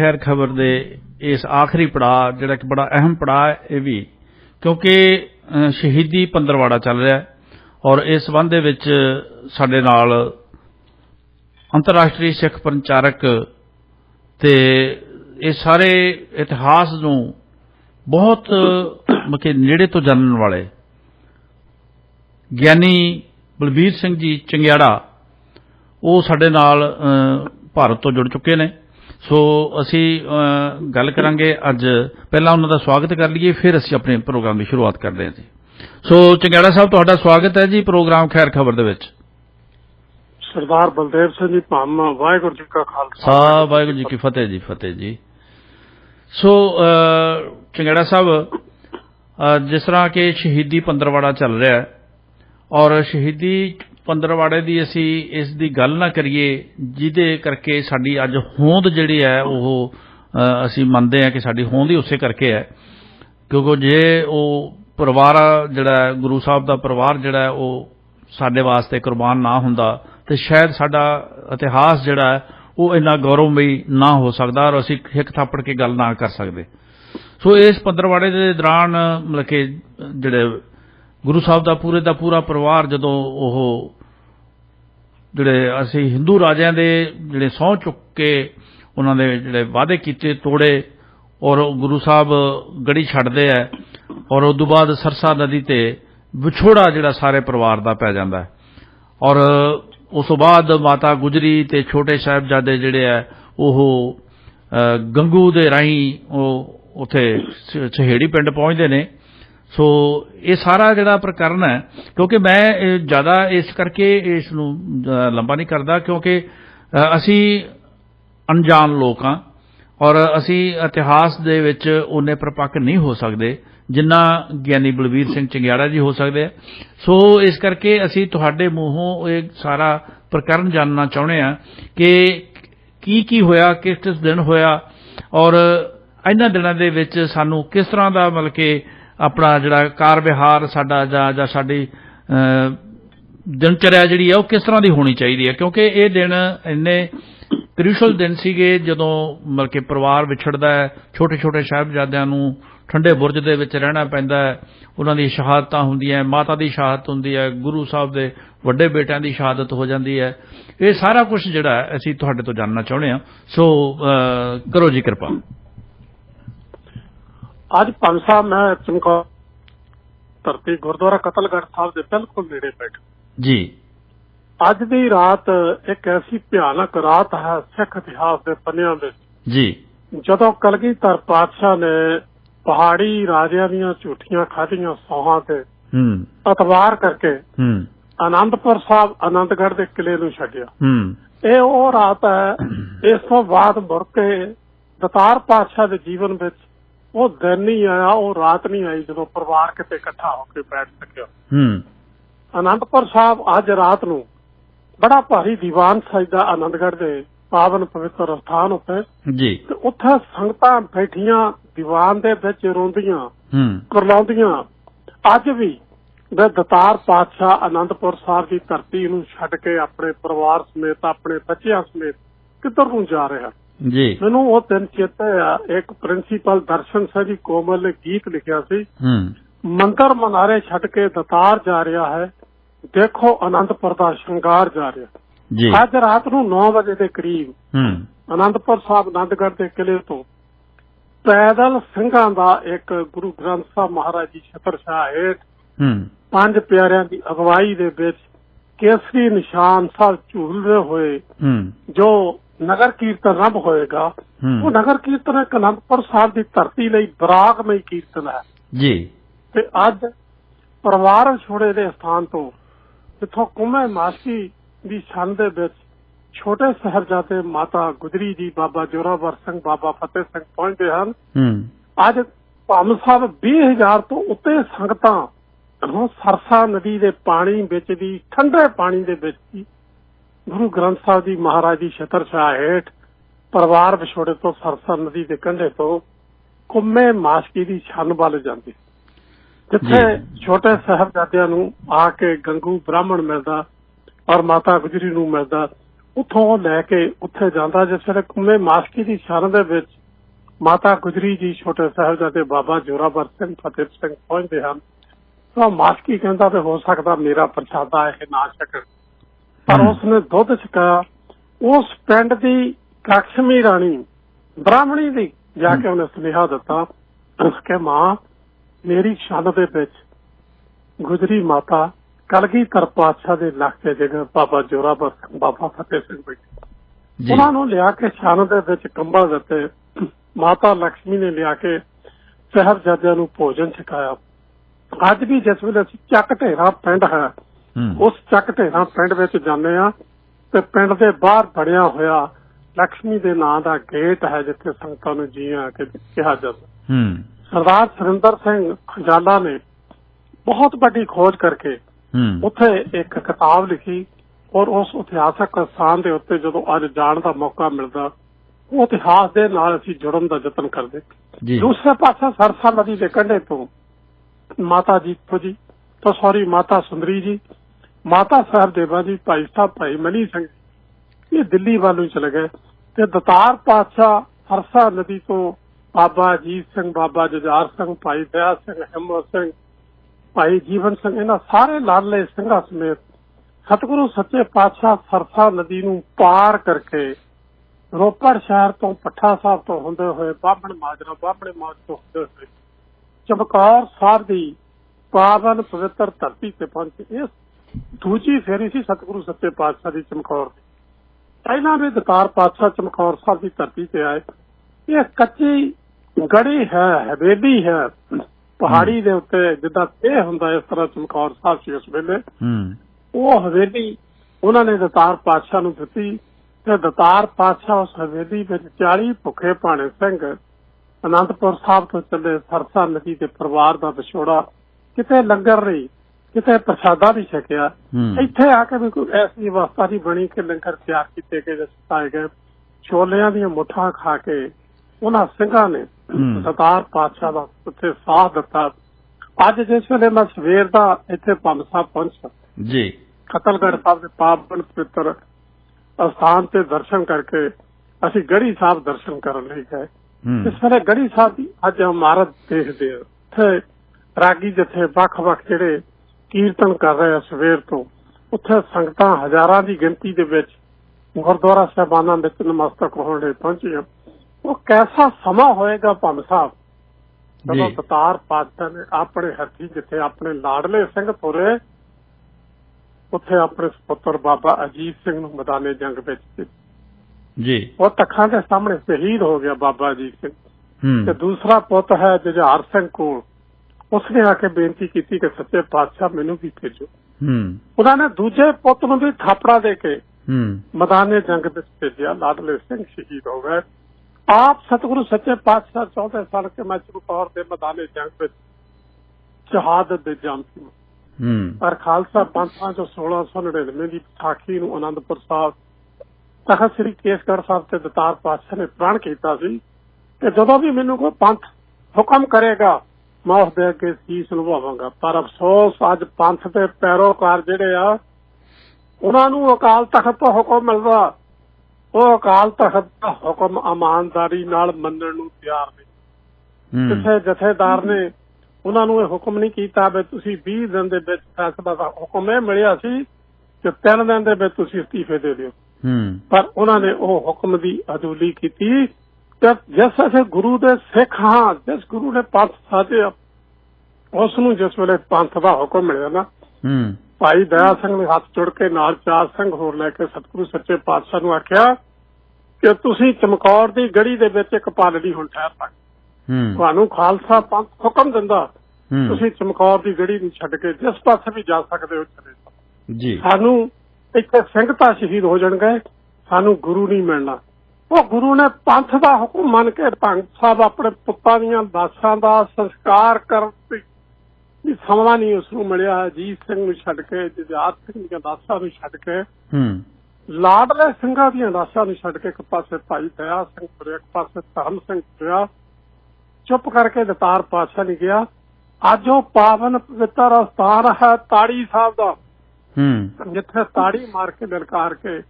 ਖੈਰ ਖਬਰ ਦੇ ਇਸ ਆਖਰੀ ਪੜਾਅ, ਜਿਹੜਾ ਕਿ ਬੜਾ ਅਹਿਮ ਪੜਾਅ ਹੈ, ਇਹ ਵੀ ਕਿਉਂਕਿ ਸ਼ਹੀਦੀ ਪੰਦਰਵਾੜਾ ਚੱਲ ਰਿਹਾ ਹੈ ਔਰ ਇਸ ਸੰਬੰਧ ਦੇ ਵਿੱਚ ਸਾਡੇ ਨਾਲ ਅੰਤਰਰਾਸ਼ਟਰੀ ਸਿੱਖ ਪ੍ਰਚਾਰਕ ਤੇ ਇਹ ਸਾਰੇ ਇਤਿਹਾਸ ਨੂੰ ਬਹੁਤ ਮਕੇ ਨੇੜੇ ਤੋਂ ਜਾਣਨ ਵਾਲੇ ਗਿਆਨੀ ਬਲਬੀਰ ਸਿੰਘ ਜੀ ਚੰਗਿਆੜਾ, ਉਹ ਸਾਡੇ ਨਾਲ ਭਾਰਤ ਤੋਂ ਜੁੜ ਚੁੱਕੇ ਨੇ। ਸੋ ਅਸੀਂ ਗੱਲ ਕਰਾਂਗੇ ਅੱਜ। ਪਹਿਲਾਂ ਉਹਨਾਂ ਦਾ ਸਵਾਗਤ ਕਰ ਲਈਏ ਫਿਰ ਅਸੀਂ ਆਪਣੇ ਪ੍ਰੋਗਰਾਮ ਦੀ ਸ਼ੁਰੂਆਤ ਕਰਦੇ ਹਾਂ ਜੀ। ਸੋ ਚੰਗਿਆੜਾ ਸਾਹਿਬ ਤੁਹਾਡਾ ਸਵਾਗਤ ਹੈ ਜੀ ਪ੍ਰੋਗਰਾਮ ਖੈਰ ਖਬਰ ਦੇ ਵਿੱਚ। ਸਰਦਾਰ ਬਲਦੇਵ ਸਿੰਘ ਜੀ ਭਾਮਾ ਵਾਹਿਗੁਰੂ ਜੀ ਕਾ ਖਾਲਸਾ। ਵਾਹਿਗੁਰੂ ਜੀ ਕੀ ਫਤਿਹ ਜੀ ਫਤਿਹ ਜੀ। ਸੋ ਚੰਗੜਾ ਸਾਹਿਬ ਜਿਸ ਤਰ੍ਹਾਂ ਕਿ ਸ਼ਹੀਦੀ ਪੰਦਰਵਾੜਾ ਚੱਲ ਰਿਹਾ ਹੈ ਔਰ ਸ਼ਹੀਦੀ ਪੰਦਰਵਾੜੇ ਦੀ ਅਸੀਂ ਇਸ ਦੀ ਗੱਲ ਨਾ ਕਰੀਏ, ਜਿਹਦੇ ਕਰਕੇ ਸਾਡੀ ਅੱਜ ਹੋਂਦ ਜਿਹੜੀ ਹੈ, ਉਹ ਅਸੀਂ ਮੰਨਦੇ ਹਾਂ ਕਿ ਸਾਡੀ ਹੋਂਦ ਹੀ ਉਸੇ ਕਰਕੇ ਹੈ। ਕਿਉਂਕਿ ਜੇ ਉਹ ਪਰਿਵਾਰ ਜਿਹੜਾ ਗੁਰੂ ਸਾਹਿਬ ਦਾ ਪਰਿਵਾਰ ਜਿਹੜਾ ਉਹ ਸਾਡੇ ਵਾਸਤੇ ਕੁਰਬਾਨ ਨਾ ਹੁੰਦਾ, ਤੇ ਸ਼ਾਇਦ ਸਾਡਾ ਇਤਿਹਾਸ ਜਿਹੜਾ ਉਹ ਇੰਨਾ ਗੌਰਵਮਈ ਨਾ ਹੋ ਸਕਦਾ ਔਰ ਅਸੀਂ ਹਿੱਕ ਥਾਪੜ ਕੇ ਗੱਲ ਨਾ ਕਰ ਸਕਦੇ। ਸੋ ਇਸ ਪੰਦਰਵਾੜੇ ਦੇ ਦੌਰਾਨ, ਮਤਲਬ ਕਿ ਜਿਹੜੇ ਗੁਰੂ ਸਾਹਿਬ ਦਾ ਪੂਰੇ ਦਾ ਪੂਰਾ ਪਰਿਵਾਰ ਜਦੋਂ ਉਹ ਜਿਹੜੇ ਅਸੀਂ ਹਿੰਦੂ ਰਾਜਿਆਂ ਦੇ ਜਿਹੜੇ ਸਹੁੰ ਚੁੱਕ ਕੇ ਉਹਨਾਂ ਦੇ ਜਿਹੜੇ ਵਾਅਦੇ ਕੀਤੇ, ਤੋੜੇ ਔਰ ਗੁਰੂ ਸਾਹਿਬ ਗੜੀ ਛੱਡਦੇ ਆ ਔਰ ਉਸ ਤੋਂ ਬਾਅਦ ਸਰਸਾ ਨਦੀ ਤੇ ਵਿਛੋੜਾ ਜਿਹੜਾ ਸਾਰੇ ਪਰਿਵਾਰ ਦਾ ਪੈ ਜਾਂਦਾ ਔਰ ਉਸ ਤੋਂ ਬਾਅਦ ਮਾਤਾ ਗੁਜਰੀ ਤੇ ਛੋਟੇ ਸਾਹਿਬਜ਼ਾਦੇ ਜਿਹੜੇ ਆ, ਉਹ ਗੰਗੂ ਦੇ ਰਾਹੀਂ ਉਹ ਉਥੇ ਛਹੇੜੀ ਪਿੰਡ ਪਹੁੰਚਦੇ ਨੇ। ਸੋ ਇਹ ਸਾਰਾ ਜਿਹੜਾ ਪ੍ਰਕਰਨ ਹੈ, ਕਿਉਂਕਿ ਮੈਂ ਜ਼ਿਆਦਾ ਇਸ ਕਰਕੇ ਇਸ ਨੂੰ ਲੰਬਾ ਨਹੀਂ ਕਰਦਾ, ਕਿਉਂਕਿ ਅਸੀਂ ਅਣਜਾਣ ਲੋਕ ਹਾਂ ਔਰ ਅਸੀਂ ਇਤਿਹਾਸ ਦੇ ਵਿੱਚ ਉਹਨੇ ਪ੍ਰਪੱਕ ਨਹੀਂ ਹੋ ਸਕਦੇ, ਜਿੰਨਾ ਗਿਆਨੀ ਬਲਵੀਰ ਸਿੰਘ ਚੰਗਿਆੜਾ ਜੀ ਹੋ ਸਕਦੇ ਆ। ਸੋ ਇਸ ਕਰਕੇ ਅਸੀਂ ਤੁਹਾਡੇ ਮੂੰਹੋਂ ਇਹ ਸਾਰਾ ਪ੍ਰਕਰਨ ਜਾਣਨਾ ਚਾਹੁੰਦੇ ਆ ਕਿ ਕੀ ਕੀ ਹੋਇਆ, ਕਿਸ ਕਿਸ ਦਿਨ ਹੋਇਆ ਔਰ ਇਹਨਾਂ ਦਿਨਾਂ ਦੇ ਵਿੱਚ ਸਾਨੂੰ ਕਿਸ ਤਰ੍ਹਾਂ ਦਾ ਮਤਲਬ ਕਿ ਆਪਣਾ ਜਿਹੜਾ ਕਾਰ ਵਿਹਾਰ ਸਾਡਾ ਜਾਂ ਜਾਂ ਸਾਡੀ ਦਿਨਚਰਿਆ ਜਿਹੜੀ ਹੈ ਉਹ ਕਿਸ ਤਰ੍ਹਾਂ ਦੀ ਹੋਣੀ ਚਾਹੀਦੀ ਹੈ ਕਿਉਂਕਿ ਇਹ ਦਿਨ ਇੰਨੇ ਕ੍ਰਿਸ਼ਲ ਦਿਨ ਸੀਗੇ ਜਦੋਂ ਮਤਲਬ ਕਿ ਪਰਿਵਾਰ ਵਿਛੜਦਾ ਹੈ ਛੋਟੇ ਛੋਟੇ ਸਾਹਿਬਜ਼ਾਦਿਆਂ ਨੂੰ ਠੰਡੇ ਬੁਰਜ ਦੇ ਵਿੱਚ ਰਹਿਣਾ ਪੈਂਦਾ ਹੈ, ਉਹਨਾਂ ਦੀ ਸ਼ਹਾਦਤਾਂ ਹੁੰਦੀਆਂ ਮਾਤਾ ਦੀ ਸ਼ਹਾਦਤ ਹੁੰਦੀ ਹੈ, ਗੁਰੂ ਸਾਹਿਬ ਦੇ ਵੱਡੇ ਬੇਟਿਆਂ ਦੀ ਸ਼ਹਾਦਤ ਹੋ ਜਾਂਦੀ ਹੈ। ਇਹ ਸਾਰਾ ਕੁਝ ਜਿਹੜਾ ਅਸੀਂ ਤੁਹਾਡੇ ਤੋਂ ਜਾਣਨਾ ਚਾਹੁੰਦੇ ਹਾਂ। ਸੋ ਕਰੋ ਜੀ ਕਿਰਪਾ। ਅੱਜ ਪੰਜ ਸਾਹਿਬ ਮੈਂ ਚਮਕੌਰ ਧਰਤੀ ਗੁਰਦੁਆਰਾ ਕਤਲਗੜ੍ਹ ਸਾਹਿਬ ਦੇ ਬਿਲਕੁਲ ਨੇੜੇ ਬੈਠਾ। ਜੀ। ਅੱਜ ਦੀ ਰਾਤ ਇੱਕ ਐਸੀ ਭਿਆਨਕ ਰਾਤ ਹੈ ਸਿੱਖ ਇਤਿਹਾਸ ਦੇ ਪੰਨਿਆਂ ਵਿੱਚ। ਜੀ। ਜਦੋਂ ਕਲਗੀਧਰ ਪਾਤਸ਼ਾਹ ਨੇ ਪਹਾੜੀ ਰਾਜਿਆਂ ਦੀਆਂ ਝੂਠੀਆਂ ਖਾਧੀਆਂ ਸੌਹਾਂ ਤੇ ਹੂੰ। ਅਤਵਾਰ ਕਰਕੇ ਹੂੰ। ਆਨੰਦਪੁਰ ਸਾਹਿਬ ਆਨੰਦਗੜ੍ਹ ਦੇ ਕਿਲੇ ਨੂੰ ਛੱਡਿਆ। ਹੂੰ। ਇਹ ਉਹ ਰਾਤ ਹੈ ਇਸ ਤੋਂ ਬਾਅਦ ਮੁੜ ਕੇ ਦਤਾਰ ਪਾਤਸ਼ਾਹ ਦੇ ਜੀਵਨ ਵਿੱਚ ਉਹ ਦਿਨ ਨਹੀਂ ਆਇਆ ਉਹ ਰਾਤ ਨਹੀਂ ਆਈ ਜਦੋਂ ਪਰਿਵਾਰ ਕਿਤੇ ਇਕੱਠਾ ਹੋ ਕੇ ਬੈਠ ਸਕਿਆ। ਹੂੰ। ਆਨੰਦਪੁਰ ਸਾਹਿਬ ਅੱਜ ਰਾਤ ਨੂੰ ਬੜਾ ਭਾਰੀ ਦੀਵਾਨ ਸਜਦਾ ਆਨੰਦਗੜ੍ਹ ਦੇ ਪਾਵਨ ਪਵਿੱਤਰ ਸਥਾਨ ਉੱਤੇ। ਜੀ। ਤੇ ਉੱਥੇ ਸੰਗਤਾਂ ਬੈਠੀਆਂ ਦੀਵਾਨ ਦੇ ਵਿੱਚ ਰੋਂਦੀਆਂ ਹੂੰ। ਕਰਲਾਉਂਦੀਆਂ। ਅੱਜ ਵੀ ਦੇ ਦਤਾਰ ਪਾਤਸ਼ਾਹ ਆਨੰਦਪੁਰ ਸਾਹਿਬ ਦੀ ਧਰਤੀ ਨੂੰ ਛੱਡ ਕੇ ਆਪਣੇ ਪਰਿਵਾਰ ਸਮੇਤ ਆਪਣੇ ਬੱਚਿਆਂ ਸਮੇਤ ਕਿੱਧਰ ਨੂੰ ਜਾ ਰਿਹਾ? ਜੀ। ਮੈਨੂੰ ਉਹ ਦਿਨ ਚੇਤੇ ਆ ਇੱਕ ਪ੍ਰਿੰਸੀਪਲ ਦਰਸ਼ਨ ਜੀ ਕੋਮਲ ਨੇ ਗੀਤ ਲਿਖਿਆ ਸੀ। ਹੂੰ। ਮੰਦਰ ਮਨਾਰੇ ਛੱਡ ਕੇ ਦਤਾਰ ਜਾ ਰਿਹਾ ਹੈ ਦੇਖੋ ਆਨੰਦਪੁਰ ਦਾ ਸ਼ਿੰਗਾਰ ਜਾ ਰਿਹਾ। ਜੀ। ਅੱਜ ਰਾਤ ਨੂੰ 9 ਵਜੇ ਦੇ ਕਰੀਬ ਹੂੰ। ਆਨੰਦਪੁਰ ਸਾਹਿਬ ਆਨੰਦਗੜ੍ਹ ਦੇ ਕਿਲੇ ਤੋਂ ਪੈਦਲ ਸਿੰਘਾਂ ਦਾ ਇੱਕ ਗੁਰੂ ਗ੍ਰੰਥ ਸਾਹਿਬ ਮਹਾਰਾਜ ਜੀ ਛਤਰ ਛਾਇਆ ਹੇਠ ਹੂੰ। ਪੰਜ ਪਿਆਰਿਆਂ ਦੀ ਅਗਵਾਈ ਦੇ ਵਿੱਚ ਕੇਸਰੀ ਨਿਸ਼ਾਨ ਸਾਹਿਬ ਝੂਲਦੇ ਹੋਏ ਹੂੰ। ਜੋ ਨਗਰ ਕੀਰਤਨ ਰੰਭ ਹੋਏਗਾ ਉਹ ਨਗਰ ਕੀਰਤਨ ਇੱਕ ਅਨੰਦਪੁਰ ਸਾਹਿਬ ਦੀ ਧਰਤੀ ਲਈ ਬਰਾਗਮਈ ਕੀਰਤਨ ਹੈ। ਜੀ। ਤੇ ਅੱਜ ਪਰਿਵਾਰ ਛੋੜੇ ਦੇ ਸਥਾਨ ਤੋਂ ਜਿੱਥੋਂ ਕੁੰਮੇ ਮਾਸੀ ਦੀ ਛੰਨ ਦੇ ਵਿੱਚ ਛੋਟੇ ਸਾਹਿਬਜ਼ਾਦੇ ਮਾਤਾ ਗੁਜਰੀ ਜੀ ਬਾਬਾ ਜੋਰਾਵਰ ਸਿੰਘ ਬਾਬਾ ਫਤਿਹ ਸਿੰਘ ਪਹੁੰਚਦੇ ਹਨ। ਅੱਜ ਭਾਮ ਸਾਹਿਬ 20000 ਤੋਂ ਉੱਤੇ ਸੰਗਤਾਂ ਸਰਸਾ ਨਦੀ ਦੇ ਪਾਣੀ ਵਿੱਚ ਦੀ ਠੰਡੇ ਪਾਣੀ ਦੇ ਵਿੱਚ ਹੀ ਗੁਰੂ ਗ੍ਰੰਥ ਸਾਹਿਬ ਜੀ ਮਹਾਰਾਜ ਦੀ ਛਤਰ ਛਾਇਆ ਹੇਠ ਪਰਿਵਾਰ ਵਿਛੋੜੇ ਤੋਂ ਸਰਸਾ ਨਦੀ ਦੇ ਕੰਢੇ ਤੋਂ ਕੁੰਮੇ ਮਾਸਕੀ ਦੀ ਛੰਨ ਵੱਲ ਜਾਂਦੇ। ਜਿੱਥੇ। ਛੋਟੇ ਸਾਹਿਬਜ਼ਾਦਿਆਂ ਨੂੰ ਆ ਕੇ ਗੰਗੂ ਬ੍ਰਾਹਮਣ ਮਿਲਦਾ ਔਰ ਮਾਤਾ ਗੁਜਰੀ ਨੂੰ ਮਿਲਦਾ ਉੱਥੋਂ ਲੈ ਕੇ ਉੱਥੇ ਜਾਂਦਾ ਜਿਸ ਵੇਲੇ ਕੁੰਮੇ ਮਾਸਕੀ ਦੀ ਸ਼ਰਨ ਦੇ ਵਿੱਚ ਮਾਤਾ ਗੁਜਰੀ ਜੀ ਛੋਟੇ ਸਾਹਿਬਜ਼ਾਦੇ ਬਾਬਾ ਜੋਰਾਵਰ ਸਿੰਘ ਫਤਿਹ ਸਿੰਘ ਪਹੁੰਚਦੇ ਹਨ। ਤਾਂ ਮਾਸਕੀ ਕਹਿੰਦਾ ਵੀ ਹੋ ਸਕਦਾ ਮੇਰਾ ਪ੍ਰਸ਼ਾਦਾ ਇਹ ਨਾ ਛਕਣ। ਪਰ ਉਸ ਨੇ ਦੁੱਧ ਛਕਾਇਆ ਉਸ ਪਿੰਡ ਦੀ ਲక్ష్ਮੀ ਰਾਣੀ ਬ੍ਰਾਹਮਣੀ ਦੀ ਜਾ ਕੇ ਉਹਨੇ ਸੁਨੇਹਾ ਦਿੱਤਾ। ਉਸਕੇ ਮਾਂ ਮੇਰੀ ਛਾਲ ਦੇ ਵਿੱਚ ਗੁਜਰੀ ਮਾਤਾ ਕਲਗੀ ਤਰ ਪਾਤਸ਼ਾਹ ਦੇ ਲਖੇ ਜਿਹੜੇ ਬਾਬਾ ਜੋਰਾਵਰ ਸਿੰਘ ਬਾਬਾ ਫਤਿਹ ਸਿੰਘ ਬੈਠੇ। ਉਹਨਾਂ ਨੂੰ ਲਿਆ ਕੇ ਛਾਲ ਦੇ ਵਿੱਚ ਕੰਬਲ ਦਿੱਤੇ। ਮਾਤਾ ਲక్ష్ਮੀ ਨੇ ਲਿਆ ਕੇ ਸਹਿਬਜ਼ਾਦਿਆਂ ਨੂੰ ਭੋਜਨ ਛਕਾਇਆ। ਅੱਜ ਵੀ ਜਿਸ ਵੇਲੇ ਚੱਕ ਢੇਰਾ ਪਿੰਡ ਹੈ ਉਸ ਚੱਕ ਢੇਰਾ ਪਿੰਡ ਵਿੱਚ ਜਾਂਦੇ ਆ ਤੇ ਪਿੰਡ ਦੇ ਬਾਹਰ ਬਣਿਆ ਹੋਇਆ ਲక్ష్ਮੀ ਦੇ ਨਾਂ ਦਾ ਗੇਟ ਹੈ ਜਿੱਥੇ ਸੰਗਤਾਂ ਨੂੰ ਜੀ ਆ ਕੇ ਕਿਹਾ ਜਾਂਦਾ। ਹੂੰ। ਸਰਦਾਰ ਸੁਰਿੰਦਰ ਸਿੰਘ ਖਜਾਲਾ ਨੇ ਬਹੁਤ ਵੱਡੀ ਖੋਜ ਕਰਕੇ ਹੂੰ। ਉੱਥੇ ਇੱਕ ਕਿਤਾਬ ਲਿਖੀ ਔਰ ਉਸ ਇਤਿਹਾਸਕ ਸਥਾਨ ਦੇ ਉੱਤੇ ਜਦੋਂ ਅੱਜ ਜਾਣ ਦਾ ਮੌਕਾ ਮਿਲਦਾ ਉਹ ਇਤਿਹਾਸ ਦੇ ਨਾਲ ਅਸੀਂ ਜੁੜਨ ਦਾ ਯਤਨ ਕਰਦੇ। ਜੀ। ਦੂਸਰੇ ਪਾਸੇ ਸਰਸਾ ਨਦੀ ਦੇ ਕੰਢੇ ਤੋਂ ਮਾਤਾ ਜੀਤੋ ਜੀ ਤੋਂ ਸੌਰੀ ਮਾਤਾ ਸੁੰਦਰੀ ਜੀ ਮਾਤਾ ਸਾਹਿਬ ਦੇਵਾ ਜੀ ਭਾਈ ਸਾਹਿਬ, ਭਾਈ ਮਨੀ ਸਿੰਘ, ਇਹ ਦਿੱਲੀ ਵੱਲ ਨੂੰ ਚਲੇ ਗਏ ਤੇ ਦਤਾਰ ਪਾਤਸ਼ਾਹ ਸਰਸਾ ਨਦੀ ਤੋਂ ਬਾਬਾ ਅਜੀਤ ਸਿੰਘ, ਬਾਬਾ ਜੁਝਾਰ ਸਿੰਘ, ਭਾਈ ਦਇਆ ਸਿੰਘ, ਹਿੰਮਤ ਸਿੰਘ, ਭਾਈ ਜੀਵਨ ਸਿੰਘ, ਇਹਨਾਂ ਸਾਰੇ ਲਾਡਲੇ ਸਿੰਘਾਂ ਸਮੇਤ ਸਤਿਗੁਰੂ ਸੱਚੇ ਪਾਤਸ਼ਾਹ ਸਰਸਾ ਨਦੀ ਨੂੰ ਪਾਰ ਕਰਕੇ ਰੋਪੜ ਸ਼ਹਿਰ ਤੋਂ ਪੱਠਾ ਸਾਹਿਬ ਤੋਂ ਹੁੰਦੇ ਹੋਏ ਬਾਹਮਣ ਮਾਜਰਾ, ਬਾਹਮਣੇ ਮਾਜ ਤੋਂ ਹੁੰਦੇ ਹੋਏ ਚਮਕੌਰ ਸਾਹਿਬ ਦੀ ਪਾਵਨ ਪਵਿੱਤਰ ਧਰਤੀ ਤੇ ਪਹੁੰਚੇ। ਇਸ ਦੂਜੀ ਫੇਰੀ ਸੀ ਸਤਿਗੁਰੂ ਸੱਚੇ ਪਾਤਸ਼ਾਹ ਦੀ ਚਮਕੌਰ ਦੀ। ਪਹਿਲਾਂ ਵੀ ਦਤਾਰ ਪਾਤਸ਼ਾਹ ਚਮਕੌਰ ਸਾਹਿਬ ਦੀ ਧਰਤੀ ਤੇ ਆਏ। ਇਹ ਕੱਚੀ ਗੜੀ ਹੈ ਹਵੇਲੀ ਹੈ। ਪਹਾੜੀ ਦੇ ਉੱਤੇ ਜਿੱਦਾਂ ਇਹ ਹੁੰਦਾ ਇਸ ਤਰ੍ਹਾਂ ਚਮਕੌਰ ਸਾਹਿਬ ਸੀ ਉਸ ਵੇਲੇ। ਉਹ ਹਵੇਲੀ ਉਹਨਾਂ ਨੇ ਦਤਾਰ ਪਾਤਸ਼ਾਹ ਨੂੰ ਦਿੱਤੀ ਤੇ ਦਤਾਰ ਪਾਤਸ਼ਾਹ ਉਸ ਹਵੇਲੀ ਵਿੱਚ 40 ਭੁੱਖੇ ਭਾਣੇ ਸਿੰਘ ਅਨੰਦਪੁਰ ਸਾਹਿਬ ਤੋਂ ਚੱਲੇ ਸਰਸਾ ਨਦੀ ਦੇ ਪਰਿਵਾਰ ਦਾ ਵਿਛੋੜਾ ਕਿਤੇ ਲੰਗਰ ਨਹੀਂ ਕਿਤੇ ਪ੍ਰਸ਼ਾਦਾ ਨਹੀਂ ਛਕਿਆ। ਹੂੰ। ਇੱਥੇ ਆ ਕੇ ਵੀ ਕੋਈ ਐਸੀ ਅਵਸਥਾ ਨਹੀਂ ਬਣੀ ਕਿ ਲੰਗਰ ਤਿਆਰ ਕੀਤੇ ਗਏ ਜਿਸਾਏ ਗਏ। ਛੋਲਿਆਂ ਦੀਆਂ ਮੁੱਠਾਂ ਖਾ ਕੇ ਉਹਨਾਂ ਸਿੰਘਾਂ ਨੇ ਹੂੰ। ਸਰਦਾਰ ਪਾਤਸ਼ਾਹ ਦਾ ਉੱਥੇ ਸਾਥ ਦਿੱਤਾ। ਅੱਜ ਜਿਸ ਵੇਲੇ ਮੈਂ ਸਵੇਰ ਦਾ ਇੱਥੇ ਪੰਜ ਸਾਹਿਬ ਪਹੁੰਚਾ ਜੀ। ਕਤਲਗੜ੍ਹ ਸਾਹਿਬ ਦੇ ਪਾਵਨ ਪਵਿੱਤਰ ਅਸਥਾਨ ਤੇ ਦਰਸ਼ਨ ਕਰਕੇ ਅਸੀਂ ਗੜੀ ਸਾਹਿਬ ਦਰਸ਼ਨ ਕਰਨ ਲਈ ਗਏ। ਹੂੰ। ਇਸ ਵੇਲੇ ਗੜੀ ਸਾਹਿਬ ਦੀ ਅੱਜ ਇਮਾਰਤ ਦੇਖਦੇ ਆ। ਉੱਥੇ ਰਾਗੀ ਜਥੇ ਵੱਖ-ਵੱਖ ਜਿਹੜੇ ਕੀਰਤਨ ਕਰ ਰਹੇ ਆ ਸਵੇਰ ਤੋਂ। ਉੱਥੇ ਸੰਗਤਾਂ ਹਜ਼ਾਰਾਂ ਦੀ ਗਿਣਤੀ ਦੇ ਵਿੱਚ ਗੁਰਦੁਆਰਾ ਸਾਹਿਬਾਨਾਂ ਵਿੱਚ ਨਮਸਤਕ ਹੋਣ ਲਈ ਪਹੁੰਚੀਆਂ ਉਹ ਕੈਸਾ ਸਮਾਂ ਹੋਏਗਾ ਭੰਮ ਸਾਹਿਬ? ਜਦੋਂ ਬਤਾਰ ਪਾਤਸ਼ਾਹ ਨੇ ਆਪਣੇ ਹੱਥੀ ਜਿੱਥੇ ਆਪਣੇ ਲਾਡਲੇ ਸਿੰਘ ਤੁਰੇ ਉੱਥੇ ਆਪਣੇ ਪੁੱਤਰ ਬਾਬਾ ਅਜੀਤ ਸਿੰਘ ਨੂੰ ਮੈਦਾਨੇ ਜੰਗ ਵਿੱਚ ਜੀ। ਉਹ ਤੱਖਾਂ ਦੇ ਸਾਹਮਣੇ ਸ਼ਹੀਦ ਹੋ ਗਿਆ ਬਾਬਾ ਅਜੀਤ ਸਿੰਘ। ਤੇ ਦੂਸਰਾ ਪੁੱਤ ਹੈ ਜੁਝਾਰ ਸਿੰਘ ਕੋਲ। ਉਸਨੇ ਆ ਕੇ ਬੇਨਤੀ ਕੀਤੀ ਕਿ ਸੱਚੇ ਪਾਤਸ਼ਾਹ ਮੈਨੂੰ ਵੀ ਭੇਜੋ। ਹੂੰ। ਉਹਨਾਂ ਨੇ ਦੂਜੇ ਪੁੱਤ ਨੂੰ ਵੀ ਥਾਪੜਾ ਦੇ ਕੇ ਹੂੰ। ਮੈਦਾਨੇ ਜੰਗ ਵਿੱਚ ਭੇਜਿਆ ਲਾਡਲੇ ਸਿੰਘ ਸ਼ਹੀਦ ਹੋ ਗਏ। ਆਪ ਸਤਿਗੁਰੂ ਸੱਚੇ ਪਾਤਸ਼ਾਹ ਚਾਹੁੰਦੇ ਸਨ ਕਿ ਮੈਂ ਚਮਕੌਰ ਦੇ ਮੈਦਾਨੇ ਜੰਗ ਵਿੱਚ ਸ਼ਹਾਦਤ ਦੇ ਜਾਮ ਸੀ ਹੂੰ। ਪਰ ਖਾਲਸਾ ਪੰਥਾਂ ਚੋਂ 1699 ਦੀ ਵਿਸਾਖੀ ਨੂੰ ਆਨੰਦਪੁਰ ਸਾਹਿਬ ਤਖਤ ਸ੍ਰੀ ਕੇਸਗੜ੍ਹ ਸਾਹਿਬ ਤੇ ਦਤਾਰ ਪਾਤਸ਼ਾਹ ਨੇ ਪ੍ਰਣ ਕੀਤਾ ਸੀ ਕਿ ਜਦੋਂ ਵੀ ਮੈਨੂੰ ਕੋਈ ਪੰਥ ਹੁਕਮ ਕਰੇਗਾ ਮੈਂ ਉਸ ਦੇ ਅੱਗੇ ਸੀਸ ਨਿਭਾਵਾਂਗਾ ਪਰ ਅਫਸੋਸ ਅੱਜ ਪੰਥ ਦੇ ਪੈਰੋਕਾਰ ਜਿਹੜੇ ਆ ਉਹਨਾਂ ਨੂੰ ਅਕਾਲ ਤਖਤ ਤੋਂ ਹੁਕਮ ਮਿਲਦਾ। ਉਹ ਅਕਾਲ ਤਖਤ ਦਾ ਹੁਕਮ ਇਮਾਨਦਾਰੀ ਨਾਲ ਮੰਨਣ ਨੂੰ ਤਿਆਰ ਨਹੀਂ ਕਿਸੇ ਜਥੇਦਾਰ ਨੇ ਉਹਨਾਂ ਨੂੰ ਇਹ ਹੁਕਮ ਨਹੀਂ ਕੀਤਾ ਵੀ ਤੁਸੀਂ 20 ਦਿਨ ਦੇ ਵਿੱਚ ਫੈਸਲਾ ਦਾ ਹੁਕਮ ਇਹ ਮਿਲਿਆ ਸੀ ਕਿ 3 ਦਿਨ ਦੇ ਵਿੱਚ ਤੁਸੀਂ ਅਸਤੀਫੇ ਦੇ ਦਿਓ। ਪਰ ਉਹਨਾਂ ਨੇ ਉਹ ਹੁਕਮ ਦੀ ਅਦੂਲੀ ਕੀਤੀ ਤੇ ਜਿਸ ਅਸੀਂ ਗੁਰੂ ਦੇ ਸਿੱਖ ਹਾਂ ਜਿਸ ਗੁਰੂ ਨੇ ਪੰਥ ਸਾਜਿਆ ਉਸ ਨੂੰ ਜਿਸ ਵੇਲੇ ਪੰਥ ਦਾ ਹੁਕਮ ਮਿਲਿਆ ਨਾ ਹੂੰ। ਭਾਈ ਦਇਆ ਸਿੰਘ ਨੇ ਹੱਥ ਜੋੜ ਕੇ ਨਾਲ ਚਾਰ ਸਿੰਘ ਹੋਰ ਲੈ ਕੇ ਸਤਿਗੁਰੂ ਸੱਚੇ ਪਾਤਸ਼ਾਹ ਨੂੰ ਆਖਿਆ ਕਿ ਤੁਸੀਂ ਚਮਕੌਰ ਦੀ ਗੜੀ ਦੇ ਵਿੱਚ ਇੱਕ ਪਾਲੜੀ ਹੁਣ ਠਹਿਰ ਹੂੰ। ਤੁਹਾਨੂੰ ਖਾਲਸਾ ਪੰਥ ਹੁਕਮ ਦਿੰਦਾ ਤੁਸੀਂ ਚਮਕੌਰ ਦੀ ਗੜੀ ਨੂੰ ਛੱਡ ਕੇ ਜਿਸ ਪਾਸੇ ਵੀ ਜਾ ਸਕਦੇ ਹੋ ਚਲੇ ਜਾਓ। ਜੀ। ਸਾਨੂੰ ਇੱਥੇ ਸਿੰਘ ਤਾਂ ਸ਼ਹੀਦ ਹੋ ਜਾਣਗੇ ਸਾਨੂੰ ਗੁਰੂ ਨਹੀਂ ਮਿਲਣਾ। ਉਹ ਗੁਰੂ ਨੇ ਪੰਥ ਦਾ ਹੁਕਮ ਮੰਨ ਕੇ ਭੰਗ ਸਾਹਿਬ ਆਪਣੇ ਪੁੱਤਾਂ ਦੀਆਂ ਲਾਸ਼ਾਂ ਦਾ ਸੰਸਕਾਰ ਕਰਨ ਦੀ ਸਮਾਂ ਨਹੀਂ ਉਸ ਨੂੰ ਮਿਲਿਆ। ਅਜੀਤ ਸਿੰਘ ਨੂੰ ਛੱਡ ਕੇ ਜਜਾਤ ਸਿੰਘ ਦੀਆਂ ਲਾਸ਼ਾਂ ਨੂੰ ਛੱਡ ਕੇ ਹੂੰ। ਲਾਡਲੇ ਸਿੰਘਾਂ ਦੀਆਂ ਲਾਸ਼ਾਂ ਨੂੰ ਛੱਡ ਕੇ ਇੱਕ ਪਾਸੇ ਭਾਈ ਦਇਆ ਸਿੰਘ ਤੁਰਿਆ ਇੱਕ ਪਾਸੇ ਧਰਮ ਸਿੰਘ ਤੁਰਿਆ। ਚੁੱਪ ਕਰਕੇ ਦਤਾਰ ਪਾਤਸ਼ਾਹ ਨੇ ਗਿਆ ਅੱਜ ਉਹ ਪਾਵਨ ਪਵਿੱਤਰ ਅਸਥਾਨ ਹੈ ਤਾੜੀ ਸਾਹਿਬ ਦਾ। ਹੂੰ। ਜਿੱਥੇ ਤਾੜੀ ਮਾਰ ਕੇ ਲਲਕਾਰ ਕੇ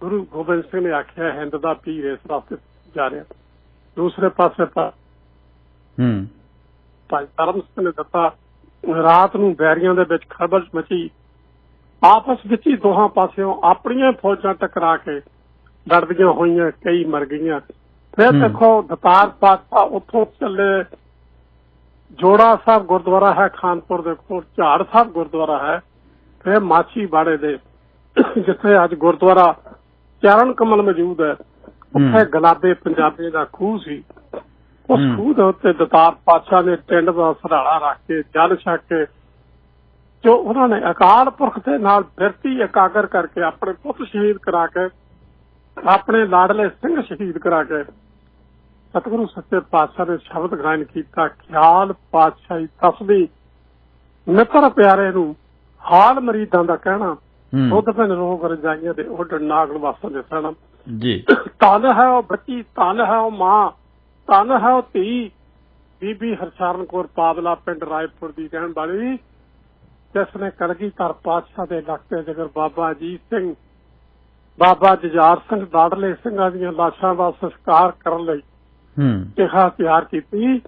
ਗੁਰੂ ਗੋਬਿੰਦ ਸਿੰਘ ਨੇ ਆਖਿਆ ਹਿੰਦ ਦਾ ਪੀਰ ਇਸ ਰਸਤੇ ਜਾ ਰਿਹਾ ਦੂਸਰੇ ਪਾਸੇ ਪਾ- ਹੂੰ। ਭਾਈ ਧਰਮ ਸਿੰਘ ਨੇ ਦਿੱਤਾ ਰਾਤ ਨੂੰ ਬੈਰੀਆਂ ਦੇ ਵਿੱਚ ਖਬਰ ਮਚੀ। ਆਪਸ ਵਿੱਚ ਹੀ ਦੋਹਾਂ ਪਾਸਿਓਂ ਆਪਣੀਆਂ ਫੌਜਾਂ ਟਕਰਾ ਕੇ ਲੜਦੀਆਂ ਹੋਈਆਂ ਕਈ ਮਰ ਗਈਆਂ। ਫਿਰ। ਦੇਖੋ ਦਤਾਰ ਪਾਤਸ਼ਾਹ ਉੱਥੋਂ ਚੱਲੇ। ਜੋੜਾ ਸਾਹਿਬ ਗੁਰਦੁਆਰਾ ਹੈ ਖਾਨਪੁਰ ਦੇ ਕੋਲ। ਝਾੜ ਸਾਹਿਬ ਗੁਰਦੁਆਰਾ ਹੈ। ਫਿਰ ਮਾਛੀ ਬਾੜੇ ਦੇ ਜਿੱਥੇ ਅੱਜ ਗੁਰਦੁਆਰਾ ਚਰਨ ਕਮਲ ਮੌਜੂਦ ਹੈ ਉੱਥੇ। ਗਲਾਬੇ ਪੰਜਾਬੀ ਦਾ ਖੂਹ ਸੀ ਉਸ। ਖੂਹ ਦੇ ਉੱਤੇ ਦਤਾਰ ਪਾਤਸ਼ਾਹ ਨੇ ਟਿੰਡ ਦਾ ਸਰਾੜਾ ਰੱਖ ਕੇ ਜਲ ਛਕ ਕੇ ਜੋ ਉਹਨਾਂ ਨੇ ਅਕਾਲ ਪੁਰਖ ਦੇ ਨਾਲ ਬਿਰਤੀ ਇਕਾਗਰ ਕਰਕੇ ਆਪਣੇ ਪੁੱਤ ਸ਼ਹੀਦ ਕਰਾ ਕੇ ਆਪਣੇ ਲਾਡਲੇ ਸਿੰਘ ਸ਼ਹੀਦ ਕਰਾ ਕੇ ਸਤਿਗੁਰੂ ਸੱਚੇ ਪਾਤਸ਼ਾਹ ਨੇ ਸ਼ਬਦ ਗਾਇਨ ਕੀਤਾ ਖਿਆਲ ਪਾਤਸ਼ਾਹੀ ਤਸਬੀ ਮਿੱਤਰ ਪਿਆਰੇ ਨੂੰ ਹਾਲ ਮਰੀਦਾਂ ਦਾ ਕਹਿਣਾ ਪਿੰਡ ਰੋਗ ਰਜਾਈਆਂ ਦੇ ਉੱਡ ਨਾਗਲ ਵਾਸਾਂ ਦੇ ਸਹਿਣਾ ਜੀ। ਧਨ ਹੈ ਉਹ ਬੱਚੀ ਧਨ ਹੈ ਉਹ ਮਾਂ ਧਨ ਹੈ ਉਹ ਧੀ। ਬੀਬੀ ਹਰਸ਼ਰਨ ਕੌਰ ਪਾਵਲਾ ਪਿੰਡ ਰਾਏਪੁਰ ਦੀ ਰਹਿਣ ਵਾਲੀ। ਜਿਸ ਨੇ ਕਲਗੀਧਰ ਪਾਤਸ਼ਾਹ ਦੇ ਇਲਾਕੇ ਜਗਰ ਬਾਬਾ ਅਜੀਤ ਸਿੰਘ ਬਾਬਾ ਜਜਾਰ ਸਿੰਘ ਲਾਡਲੇ ਸਿੰਘਾਂ ਦੀਆਂ ਲਾਸ਼ਾਂ ਦਾ ਸੰਸਕਾਰ ਕਰਨ ਲਈ ਹੂੰ। ਚਿਖਾ ਤਿਆਰ ਕੀਤੀ।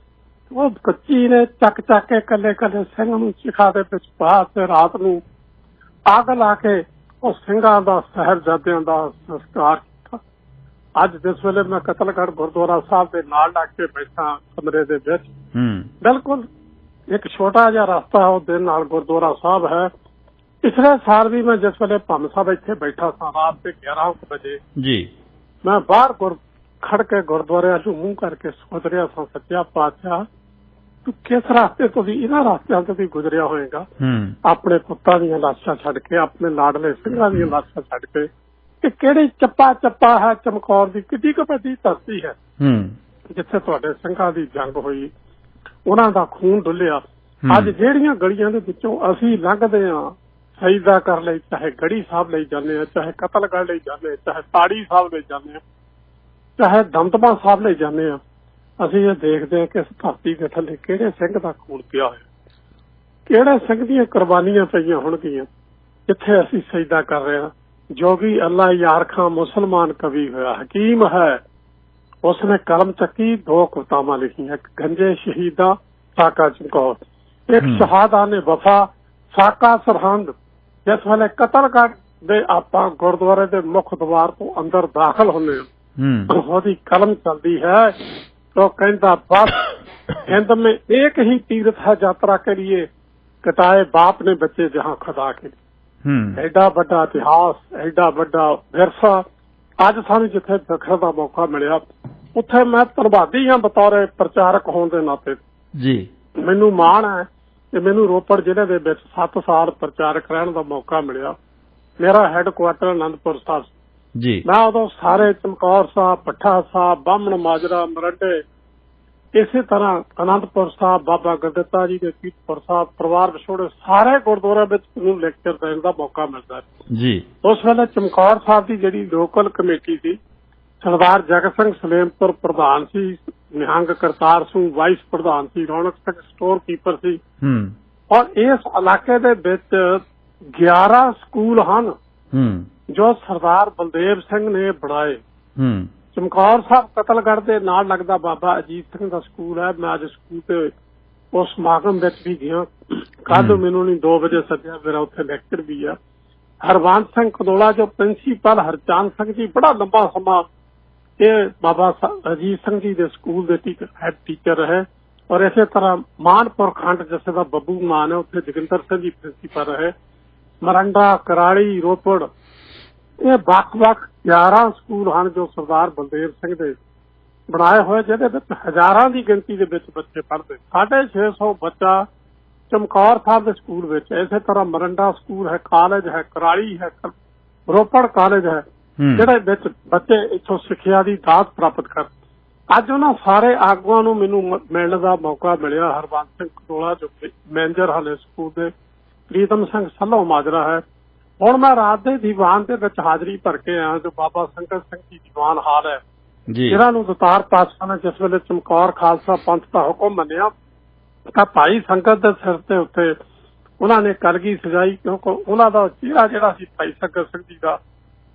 ਉਹ ਕੱਚੀ ਨੇ ਚੱਕ ਚੱਕ ਕੇ ਕੱਲੇ ਕੱਲੇ ਸਿੰਘ ਨੂੰ ਚਿਖਾ ਦੇ ਵਿੱਚ ਪਾ ਤੇ ਰਾਤ ਨੂੰ ਅੱਗ ਲਾ ਕੇ ਉਹ ਸਿੰਘਾਂ ਦਾ ਸਹਿਬਜ਼ਾਦਿਆਂ ਦਾ ਸੰਸਕਾਰ ਕੀਤਾ। ਅੱਜ ਜਿਸ ਵੇਲੇ ਮੈਂ ਕਤਲਗੜ੍ਹ ਗੁਰਦੁਆਰਾ ਸਾਹਿਬ ਦੇ ਨਾਲ ਲੱਗ ਕੇ ਬੈਠਾ ਕਮਰੇ ਦੇ ਵਿੱਚ ਹੂੰ। ਬਿਲਕੁਲ ਇੱਕ ਛੋਟਾ ਜਿਹਾ ਰਸਤਾ ਉਹਦੇ ਨਾਲ ਗੁਰਦੁਆਰਾ ਸਾਹਿਬ ਹੈ। ਪਿਛਲੇ ਸਾਲ ਵੀ ਮੈਂ ਜਿਸ ਵੇਲੇ ਭੰਮ ਸਾਹਿਬ ਇੱਥੇ ਬੈਠਾ ਸਾਂ ਰਾਤ ਦੇ 11 ਕੁ ਵਜੇ ਜੀ। ਮੈਂ ਬਾਹਰ ਗੁਰ ਖੜ ਕੇ ਗੁਰਦੁਆਰੇ ਨੂੰ ਮੂੰਹ ਕਰਕੇ ਸੋਚ ਰਿਹਾ ਸਾਂ ਸੱਚਾ ਪਾਤਸ਼ਾਹ ਤੂੰ ਕਿਸ ਰਸਤੇ ਤੋਂ ਵੀ ਇਹਨਾਂ ਰਸਤਿਆਂ ਤੋਂ ਵੀ ਗੁਜ਼ਰਿਆ ਹੋਏਗਾ। ਆਪਣੇ ਪੁੱਤਾਂ ਦੀਆਂ ਲਾਸ਼ਾਂ ਛੱਡ ਕੇ ਆਪਣੇ ਲਾਡਲੇ ਸਿੰਘਾਂ ਦੀਆਂ ਲਾਸ਼ਾਂ ਛੱਡ ਕੇ ਕਿ ਕਿਹੜੀ ਚੱਪਾ ਚੱਪਾ ਹੈ ਚਮਕੌਰ ਦੀ? ਕਿੱਡੀ ਕੁ ਵੱਡੀ ਧਰਤੀ ਹੈ। ਹੂੰ। ਜਿੱਥੇ ਤੁਹਾਡੇ ਸਿੰਘਾਂ ਦੀ ਜੰਗ ਹੋਈ ਉਹਨਾਂ ਦਾ ਖੂਨ ਡੁੱਲਿਆ। ਅੱਜ ਜਿਹੜੀਆਂ ਗਲੀਆਂ ਦੇ ਵਿੱਚੋਂ ਅਸੀਂ ਲੰਘਦੇ ਹਾਂ ਸਜਦਾ ਕਰ ਲਈ ਚਾਹੇ ਗੜੀ ਸਾਹਿਬ ਲਈ ਜਾਂਦੇ ਆ ਚਾਹੇ ਕਤਲਗੜ੍ਹ ਲਈ ਜਾਂਦੇ ਆ ਚਾਹੇ ਤਾੜੀ ਸਾਹਿਬ ਲਈ ਜਾਂਦੇ ਆ ਚਾਹੇ ਦਮਦਮਾ ਸਾਹਿਬ ਲਈ ਜਾਂਦੇ ਆ ਅਸੀਂ ਇਹ ਦੇਖਦੇ ਹਾਂ ਕਿ ਇਸ ਧਰਤੀ ਦੇ ਥੱਲੇ ਕਿਹੜੇ ਸਿੰਘ ਦਾ ਖੂਨ ਪਿਆ ਹੋਇਆ। ਕਿਹੜੇ ਸਿੰਘ ਦੀਆਂ ਕੁਰਬਾਨੀਆਂ ਪਈਆਂ ਹੋਣਗੀਆਂ। ਜਿੱਥੇ ਅਸੀਂ ਸਜਦਾ ਕਰ ਰਹੇ ਹਾਂ। ਜੋਗੀ ਅੱਲਾ ਯਾਰ ਖਾਂ ਮੁਸਲਮਾਨ ਕਵੀ ਹੋਇਆ ਹਕੀਮ ਹੈ। ਉਸਨੇ ਕਲਮ ਚੱਕੀ ਦੋ ਕਵਿਤਾਵਾਂ ਲਿਖੀਆਂ ਇੱਕ ਗੰਜੇ ਸ਼ਹੀਦਾਂ ਸਾਕਾ ਚਮਕੌਰ। ਇੱਕ। ਸ਼ਹਾਦਾ ਨੇ ਵਫਾ ਸਾਕਾ ਸਰਹੰਦ। ਜਿਸ ਵੇਲੇ ਕਤਲ ਕਰ ਦੇ ਆਪਾਂ ਗੁਰਦੁਆਰੇ ਦੇ ਮੁੱਖ ਦਵਾਰ ਤੋਂ ਅੰਦਰ ਦਾਖਲ ਹੁੰਦੇ ਹਾਂ। ਹੂੰ। ਉਹਦੀ ਕਲਮ ਚਲਦੀ ਹੈ। तो कहता बस हिंद में एक ही तीर्थ है यात्रा के लिए कटाए बाप ने बच्चे जहां खुदा के ਹੂੰ ਐਡਾ ਵੱਡਾ ਇਤਿਹਾਸ ਐਡਾ ਵੱਡਾ ਵਿਰਸਾ ਅੱਜ ਸਾਨੂੰ ਜਿੱਥੇ ਦੇਖਣ ਦਾ ਮੌਕਾ ਮਿਲਿਆ ਉੱਥੇ ਮੈਂ ਧੰਨਵਾਦੀ ਹਾਂ ਬਤੌਰ ਪ੍ਰਚਾਰਕ ਹੋਣ ਦੇ ਨਾਤੇ ਜੀ ਮੈਨੂੰ ਮਾਣ ਹੈ ਕਿ ਮੈਨੂੰ ਰੋਪੜ ਜ਼ਿਲ੍ਹੇ ਦੇ ਵਿੱਚ 7 ਸਾਲ ਪ੍ਰਚਾਰਕ ਰਹਿਣ ਦਾ ਮੌਕਾ ਮਿਲਿਆ ਮੇਰਾ ਹੈੱਡਕੁਆਟਰ ਅਨੰਦਪੁਰ ਸਾਹਿਬ ਜੀ। ਮੈਂ ਉਦੋਂ ਸਾਰੇ ਚਮਕੌਰ ਸਾਹਿਬ ਪੱਠਾ ਸਾਹਿਬ ਬਾਹਮਣ ਮਾਜਰਾ ਮਰੰਡੇ ਇਸੇ ਤਰ੍ਹਾਂ ਅਨੰਦਪੁਰ ਸਾਹਿਬ ਬਾਬਾ ਗੁਰਦਿੱਤਾ ਜੀ ਦੇ ਕੀਰਤਪੁਰ ਸਾਹਿਬ ਪਰਿਵਾਰ ਵਿਛੋੜੇ ਸਾਰੇ ਗੁਰਦੁਆਰਿਆਂ ਵਿੱਚ ਮੈਨੂੰ ਲੈਕਚਰ ਦੇਣ ਦਾ ਮੌਕਾ ਮਿਲਦਾ। ਜੀ। ਉਸ ਵੇਲੇ ਚਮਕੌਰ ਸਾਹਿਬ ਦੀ ਜਿਹੜੀ ਲੋਕਲ ਕਮੇਟੀ ਸੀ ਸਰਦਾਰ ਜਗਤ ਸਿੰਘ ਸਲੇਮਪੁਰ ਪ੍ਰਧਾਨ ਸੀ ਨਿਹੰਗ ਕਰਤਾਰ ਸਿੰਘ ਵਾਈਸ ਪ੍ਰਧਾਨ ਸੀ ਰੌਣਕ ਸਿੰਘ ਸਟੋਰ ਕੀਪਰ ਸੀ। ਹੂੰ। ਔਰ ਇਸ ਇਲਾਕੇ ਦੇ ਵਿੱਚ 11 ਸਕੂਲ ਹਨ। ਹੂੰ। ਜੋ ਸਰਦਾਰ ਬਲਦੇਵ ਸਿੰਘ ਨੇ ਬਣਾਏ। ਹੂੰ। ਚਮਕੌਰ ਸਾਹਿਬ ਕਤਲਗੜ੍ਹ ਦੇ ਨਾਲ ਲੱਗਦਾ ਬਾਬਾ ਅਜੀਤ ਸਿੰਘ ਦਾ ਸਕੂਲ ਹੈ। ਮੈਂ ਅੱਜ ਸਕੂਲ ਤੇ ਉਸ ਸਮਾਗਮ ਵਿੱਚ ਵੀ ਗਿਆ। ਕੱਲ। ਮੈਨੂੰ ਨਹੀਂ 2 ਵਜੇ ਸੱਦਿਆ ਮੇਰਾ ਉੱਥੇ ਲੈਕਚਰ ਵੀ ਆ। ਹਰਵੰਤ ਸਿੰਘ ਕਦੋਲਾ ਜੋ ਪ੍ਰਿੰਸੀਪਲ ਹਰਚੰਦ ਸਿੰਘ ਜੀ ਬੜਾ ਲੰਬਾ ਸਮਾਂ ਇਹ ਬਾਬਾ ਅਜੀਤ ਸਿੰਘ ਜੀ ਦੇ ਸਕੂਲ ਦੇ ਟੀਚਰ ਹੈਡ ਟੀਚਰ ਰਹੇ। ਔਰ ਇਸੇ ਤਰ੍ਹਾਂ ਮਾਨਪੁਰ ਖੰਡ ਜਿਸ ਦਾ ਬੱਬੂ ਮਾਨ ਹੈ ਉੱਥੇ ਜਗਿੰਦਰ ਸਿੰਘ ਜੀ ਪ੍ਰਿੰਸੀਪਲ ਰਹੇ। ਮਰੰਡਾ ਕਰਾਲੀ ਰੋਪੜ ਇਹ ਵੱਖ-ਵੱਖ 11 ਸਕੂਲ ਹਨ ਜੋ ਸਰਦਾਰ ਬਲਦੇਵ ਸਿੰਘ ਦੇ ਬਣਾਏ ਹੋਏ ਜਿਹਦੇ ਵਿੱਚ ਹਜ਼ਾਰਾਂ ਦੀ ਗਿਣਤੀ ਦੇ ਵਿੱਚ ਬੱਚੇ ਪੜ੍ਹਦੇ 650 ਬੱਚਾ ਚਮਕੌਰ ਸਾਹਿਬ ਦੇ ਸਕੂਲ ਵਿੱਚ ਇਸੇ ਤਰ੍ਹਾਂ ਮਰੰਡਾ ਸਕੂਲ ਹੈ ਕਾਲਜ ਹੈ ਕਰਾਲੀ ਹੈ ਰੋਪੜ ਕਾਲਜ ਹੈ ਜਿਹੜੇ ਵਿੱਚ ਬੱਚੇ ਇੱਥੋਂ ਸਿੱਖਿਆ ਦੀ ਦਾਤ ਪ੍ਰਾਪਤ ਕਰ ਅੱਜ ਉਹਨਾਂ ਸਾਰੇ ਆਗੂਆਂ ਨੂੰ ਮੈਨੂੰ ਮਿਲਣ ਦਾ ਮੌਕਾ ਮਿਲਿਆ। ਹਰਬੰਸ ਸਿੰਘ ਕੋਲਾ ਜੋ ਮੈਨੇਜਰ ਹਾਲੇ ਸਕੂਲ ਦੇ ਪ੍ਰੀਤਮ ਸਿੰਘ ਸੱਲੋ ਮਾਜਰਾ ਹੈ। ਹੁਣ ਮੈਂ ਰਾਤ ਦੇ ਦੀਵਾਨ ਦੇ ਵਿੱਚ ਹਾਜ਼ਰੀ ਭਰ ਕੇ ਆਇਆ ਜੋ ਬਾਬਾ ਸੰਗਤ ਸਿੰਘ ਜੀ ਦੀਵਾਨ ਹਾਲ ਹੈ। ਜੀ। ਜਿਹਨਾਂ ਨੂੰ ਦਤਾਰ ਪਾਤਸ਼ਾਹ ਨੇ ਜਿਸ ਵੇਲੇ ਚਮਕੌਰ ਖਾਲਸਾ ਪੰਥ ਦਾ ਹੁਕਮ ਮੰਨਿਆ ਤਾਂ ਭਾਈ ਸੰਗਤ ਦੇ ਸਿਰ ਤੇ ਉੱਤੇ ਉਹਨਾਂ ਨੇ ਕਲਗੀ ਸਜਾਈ ਕਿਉਂਕਿ ਉਹਨਾਂ ਦਾ ਚਿਹਰਾ ਜਿਹੜਾ ਸੀ ਭਾਈ ਸੰਗਤ ਸਿੰਘ ਜੀ ਦਾ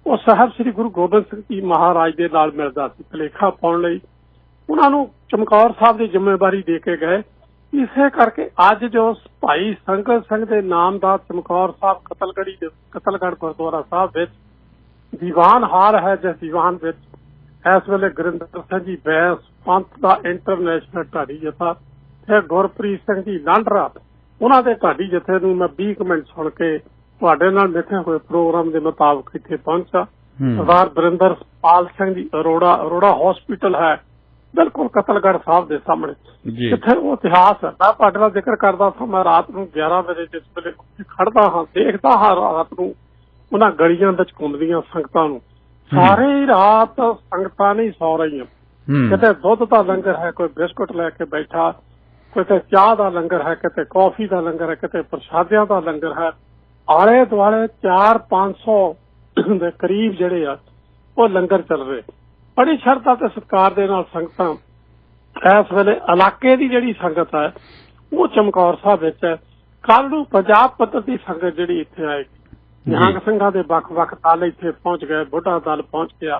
ਉਹ ਸਾਹਿਬ ਸ੍ਰੀ ਗੁਰੂ ਗੋਬਿੰਦ ਸਿੰਘ ਜੀ ਮਹਾਰਾਜ ਦੇ ਨਾਲ ਮਿਲਦਾ ਸੀ ਭਲੇਖਾ ਪਾਉਣ ਲਈ। ਉਹਨਾਂ ਨੂੰ ਚਮਕੌਰ ਸਾਹਿਬ ਦੀ ਜ਼ਿੰਮੇਵਾਰੀ ਦੇ ਕੇ ਗਏ। ਇਸੇ ਕਰਕੇ ਅੱਜ ਜੋ ਭਾਈ ਸੰਗਤ ਸਿੰਘ ਦੇ ਨਾਮ ਦਾ ਚਮਕੌਰ ਸਾਹਿਬ ਕਤਲਗੜੀ ਦੇ ਕਤਲਗੜ ਗੁਰਦੁਆਰਾ ਸਾਹਿਬ ਵਿੱਚ ਦੀਵਾਨ ਹਾਲ ਹੈ ਜਿਸ ਦੀਵਾਨ ਵਿੱਚ ਇਸ ਵੇਲੇ ਗੁਰਿੰਦਰ ਸਿੰਘ ਜੀ ਬੈਂਸ ਪੰਥ ਦਾ ਇੰਟਰਨੈਸ਼ਨਲ ਢਾਡੀ ਜਥਾ ਤੇ ਗੁਰਪ੍ਰੀਤ ਸਿੰਘ ਜੀ ਲਾਂਡਰਾ ਉਹਨਾਂ ਦੇ ਢਾਡੀ ਜਥੇ ਨੂੰ ਮੈਂ 20 ਕੁ ਮਿੰਟ ਸੁਣ ਕੇ ਤੁਹਾਡੇ ਨਾਲ ਮਿੱਥੇ ਹੋਏ ਪ੍ਰੋਗਰਾਮ ਦੇ ਮੁਤਾਬਕ ਇੱਥੇ ਪਹੁੰਚਾ। ਸਰਦਾਰ ਬਰਿੰਦਰ ਪਾਲ ਸਿੰਘ ਜੀ ਅਰੋੜਾ ਅਰੋੜਾ ਹਸਪੀਟਲ ਹੈ। ਬਿਲਕੁਲ ਕਤਲਗੜ ਸਾਹਿਬ ਦੇ ਸਾਹਮਣੇ। ਜੀ। ਜਿੱਥੇ ਉਹ ਇਤਿਹਾਸ ਹੈ। ਮੈਂ ਤੁਹਾਡੇ ਨਾਲ ਜ਼ਿਕਰ ਕਰਦਾ ਸਾਂ ਮੈਂ ਰਾਤ ਨੂੰ 11 ਵਜੇ ਜਿਸ ਵੇਲੇ ਖੜਦਾ ਹਾਂ ਦੇਖਦਾ ਹਾਂ ਰਾਤ ਨੂੰ ਉਹਨਾਂ ਗਲੀਆਂ ਵਿੱਚ ਘੁੰਮਦੀਆਂ ਸੰਗਤਾਂ ਨੂੰ। ਸਾਰੀ ਰਾਤ ਸੰਗਤਾਂ ਨਹੀਂ ਸੌ ਰਹੀਆਂ। ਕਿਤੇ ਦੁੱਧ ਦਾ ਲੰਗਰ ਹੈ ਕੋਈ ਬਿਸਕੁਟ ਲੈ ਕੇ ਬੈਠਾ। ਕਿਤੇ ਚਾਹ ਦਾ ਲੰਗਰ ਹੈ ਕਿਤੇ ਕੌਫੀ ਦਾ ਲੰਗਰ ਹੈ ਕਿਤੇ ਪ੍ਰਸ਼ਾਦਿਆਂ ਦਾ ਲੰਗਰ ਹੈ। ਆਲੇ ਦੁਆਲੇ 4-500 ਦੇ ਕਰੀਬ ਜਿਹੜੇ ਆ ਉਹ ਲੰਗਰ ਚੱਲ ਰਹੇ। ਬੜੀ ਸ਼ਰਧਾ ਤੇ ਸਤਿਕਾਰ ਦੇ ਨਾਲ ਸੰਗਤਾਂ ਇਸ ਵੇਲੇ ਇਲਾਕੇ ਦੀ ਜਿਹੜੀ ਸੰਗਤ ਹੈ ਉਹ ਚਮਕੌਰ ਸਾਹਿਬ ਵਿੱਚ ਹੈ। ਕੱਲ ਨੂੰ ਪੰਜਾਬ ਪੱਧਰ ਦੀ ਸੰਗਤ ਜਿਹੜੀ ਇੱਥੇ ਆਏਗੀ। ਨਿਹੰਗ ਸਿੰਘਾਂ ਦੇ ਵੱਖ-ਵੱਖ ਦਲ ਇੱਥੇ ਪਹੁੰਚ ਗਏ ਬੁੱਢਾ ਦਲ ਪਹੁੰਚ ਗਿਆ।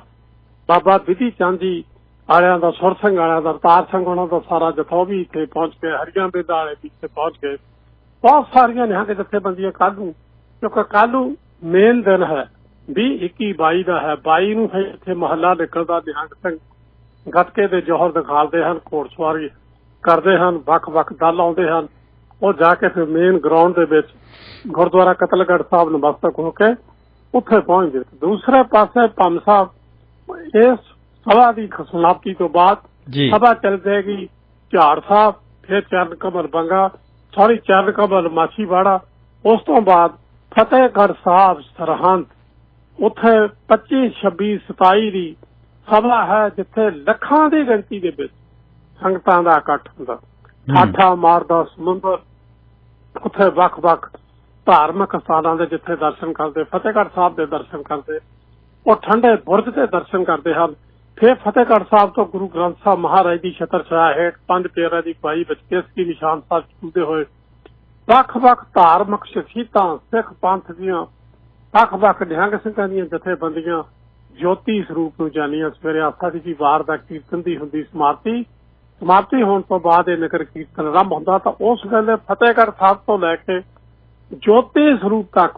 ਬਾਬਾ ਵਿਧੀ ਚੰਦ ਜੀ ਵਾਲਿਆਂ ਦਾ ਸੁਰ ਸਿੰਘ ਵਾਲਿਆਂ ਦਾ ਅਵਤਾਰ ਸਿੰਘ ਉਹਨਾਂ ਦਾ ਸਾਰਾ ਜਥਾ ਵੀ ਇੱਥੇ ਪਹੁੰਚ ਗਿਆ। ਹਰੀਆਂ ਵਾਲੇ ਵੀ ਇੱਥੇ ਪਹੁੰਚ ਗਏ। ਬਹੁਤ ਸਾਰੀਆਂ ਨਿਹੰਗ ਜਥੇਬੰਦੀਆਂ ਕੱਲ੍ਹ ਨੂੰ ਕਿਉਂਕਿ ਕੱਲ੍ਹ ਨੂੰ ਮੇਨ ਦਿਨ ਹੈ। 20 21 22 ਦਾ ਹੈ। 22 ਨੂੰ ਫਿਰ ਇੱਥੇ ਮਹੱਲਾ ਨਿਕਲਦਾ ਨਿਹੰਗ ਸਿੰਘ ਗੱਤਕੇ ਦੇ ਜੋਹਰ ਦਿਖਾਉਂਦੇ ਹਨ ਘੋੜਸਵਾਰੀ ਕਰਦੇ ਹਨ ਵੱਖ-ਵੱਖ ਦਲ ਆਉਂਦੇ ਹਨ। ਉਹ ਜਾ ਕੇ ਫਿਰ ਮੇਨ ਗਰਾਊਂਡ ਦੇ ਵਿੱਚ ਗੁਰਦੁਆਰਾ ਕਤਲਗੜ੍ਹ ਸਾਹਿਬ ਨਮਸਤਕ ਹੋ ਕੇ ਉੱਥੇ ਪਹੁੰਚਦੇ ਦੂਸਰੇ ਪਾਸੇ ਪੰਮ ਸਾਹਿਬ ਇਸ ਸਭਾ ਦੀ ਸਮਾਪਤੀ ਤੋਂ ਬਾਅਦ ਸਭਾ ਚੱਲ ਜਾਏਗੀ ਝਾੜ ਸਾਹਿਬ ਫਿਰ ਚਰਨ ਕਮਲ ਬੰਗਾ ਸੌਰੀ ਚਰਨ ਕਮਲ ਮਾਛੀਵਾੜਾ। ਉਸ ਤੋਂ ਬਾਅਦ ਫਤਿਹਗੜ੍ਹ ਸਾਹਿਬ ਸਰਹੰਦ ਉੱਥੇ 25 26 27 ਦੀ ਸਭਾ ਹੈ ਜਿੱਥੇ ਲੱਖਾਂ ਦੀ ਗਿਣਤੀ ਦੇ ਵਿੱਚ ਸੰਗਤਾਂ ਦਾ ਇਕੱਠ ਹੁੰਦਾ। ਠਾਠਾ ਮਾਰਦਾ ਸਮੁੰਦਰ ਉੱਥੇ ਵੱਖ-ਵੱਖ ਧਾਰਮਿਕ ਸਥਾਨਾਂ ਦੇ ਜਿੱਥੇ ਦਰਸ਼ਨ ਕਰਦੇ ਫਤਿਹਗੜ੍ਹ ਸਾਹਿਬ ਦੇ ਦਰਸ਼ਨ ਕਰਦੇ ਉਹ ਠੰਡੇ ਬੁਰਜ ਦੇ ਦਰਸ਼ਨ ਕਰਦੇ ਹਨ। ਫਿਰ ਫਤਿਹਗੜ੍ਹ ਸਾਹਿਬ ਤੋਂ ਗੁਰੂ ਗ੍ਰੰਥ ਸਾਹਿਬ ਮਹਾਰਾਜ ਦੀ ਛਤਰ ਛਾਇਆ ਹੇਠ ਪੰਜ ਪਿਆਰਿਆਂ ਦੀ ਪਾਈ ਵਿੱਚ ਕੇਸਕੀ ਨਿਸ਼ਾਨ ਸਾਹਿਬ ਚੁੱਲਦੇ ਹੋਏ ਵੱਖ-ਵੱਖ ਧਾਰਮਿਕ ਸ਼ਖਸੀਅਤਾਂ ਸਿੱਖ ਪੰਥ ਦੀਆਂ ਵੱਖ-ਵੱਖ ਨਿਹੰਗ ਸਿੰਘਾਂ ਦੀਆਂ ਜਥੇਬੰਦੀਆਂ ਜੋਤੀ ਸਰੂਪ ਨੂੰ ਜਾਣੀਆਂ। ਸਵੇਰੇ ਆਸਾ ਦੀ ਜੀ ਵਾਰ ਦਾ ਕੀਰਤਨ ਦੀ ਹੁੰਦੀ ਸਮਾਪਤੀ। ਸਮਾਪਤੀ ਹੋਣ ਤੋਂ ਬਾਅਦ ਇਹ ਨਗਰ ਕੀਰਤਨ ਆਰੰਭ ਹੁੰਦਾ ਤਾਂ ਉਸ ਵੇਲੇ ਫਤਿਹਗੜ੍ਹ ਸਾਹਿਬ ਤੋਂ ਲੈ ਕੇ ਜੋਤੀ ਸਰੂਪ ਤੱਕ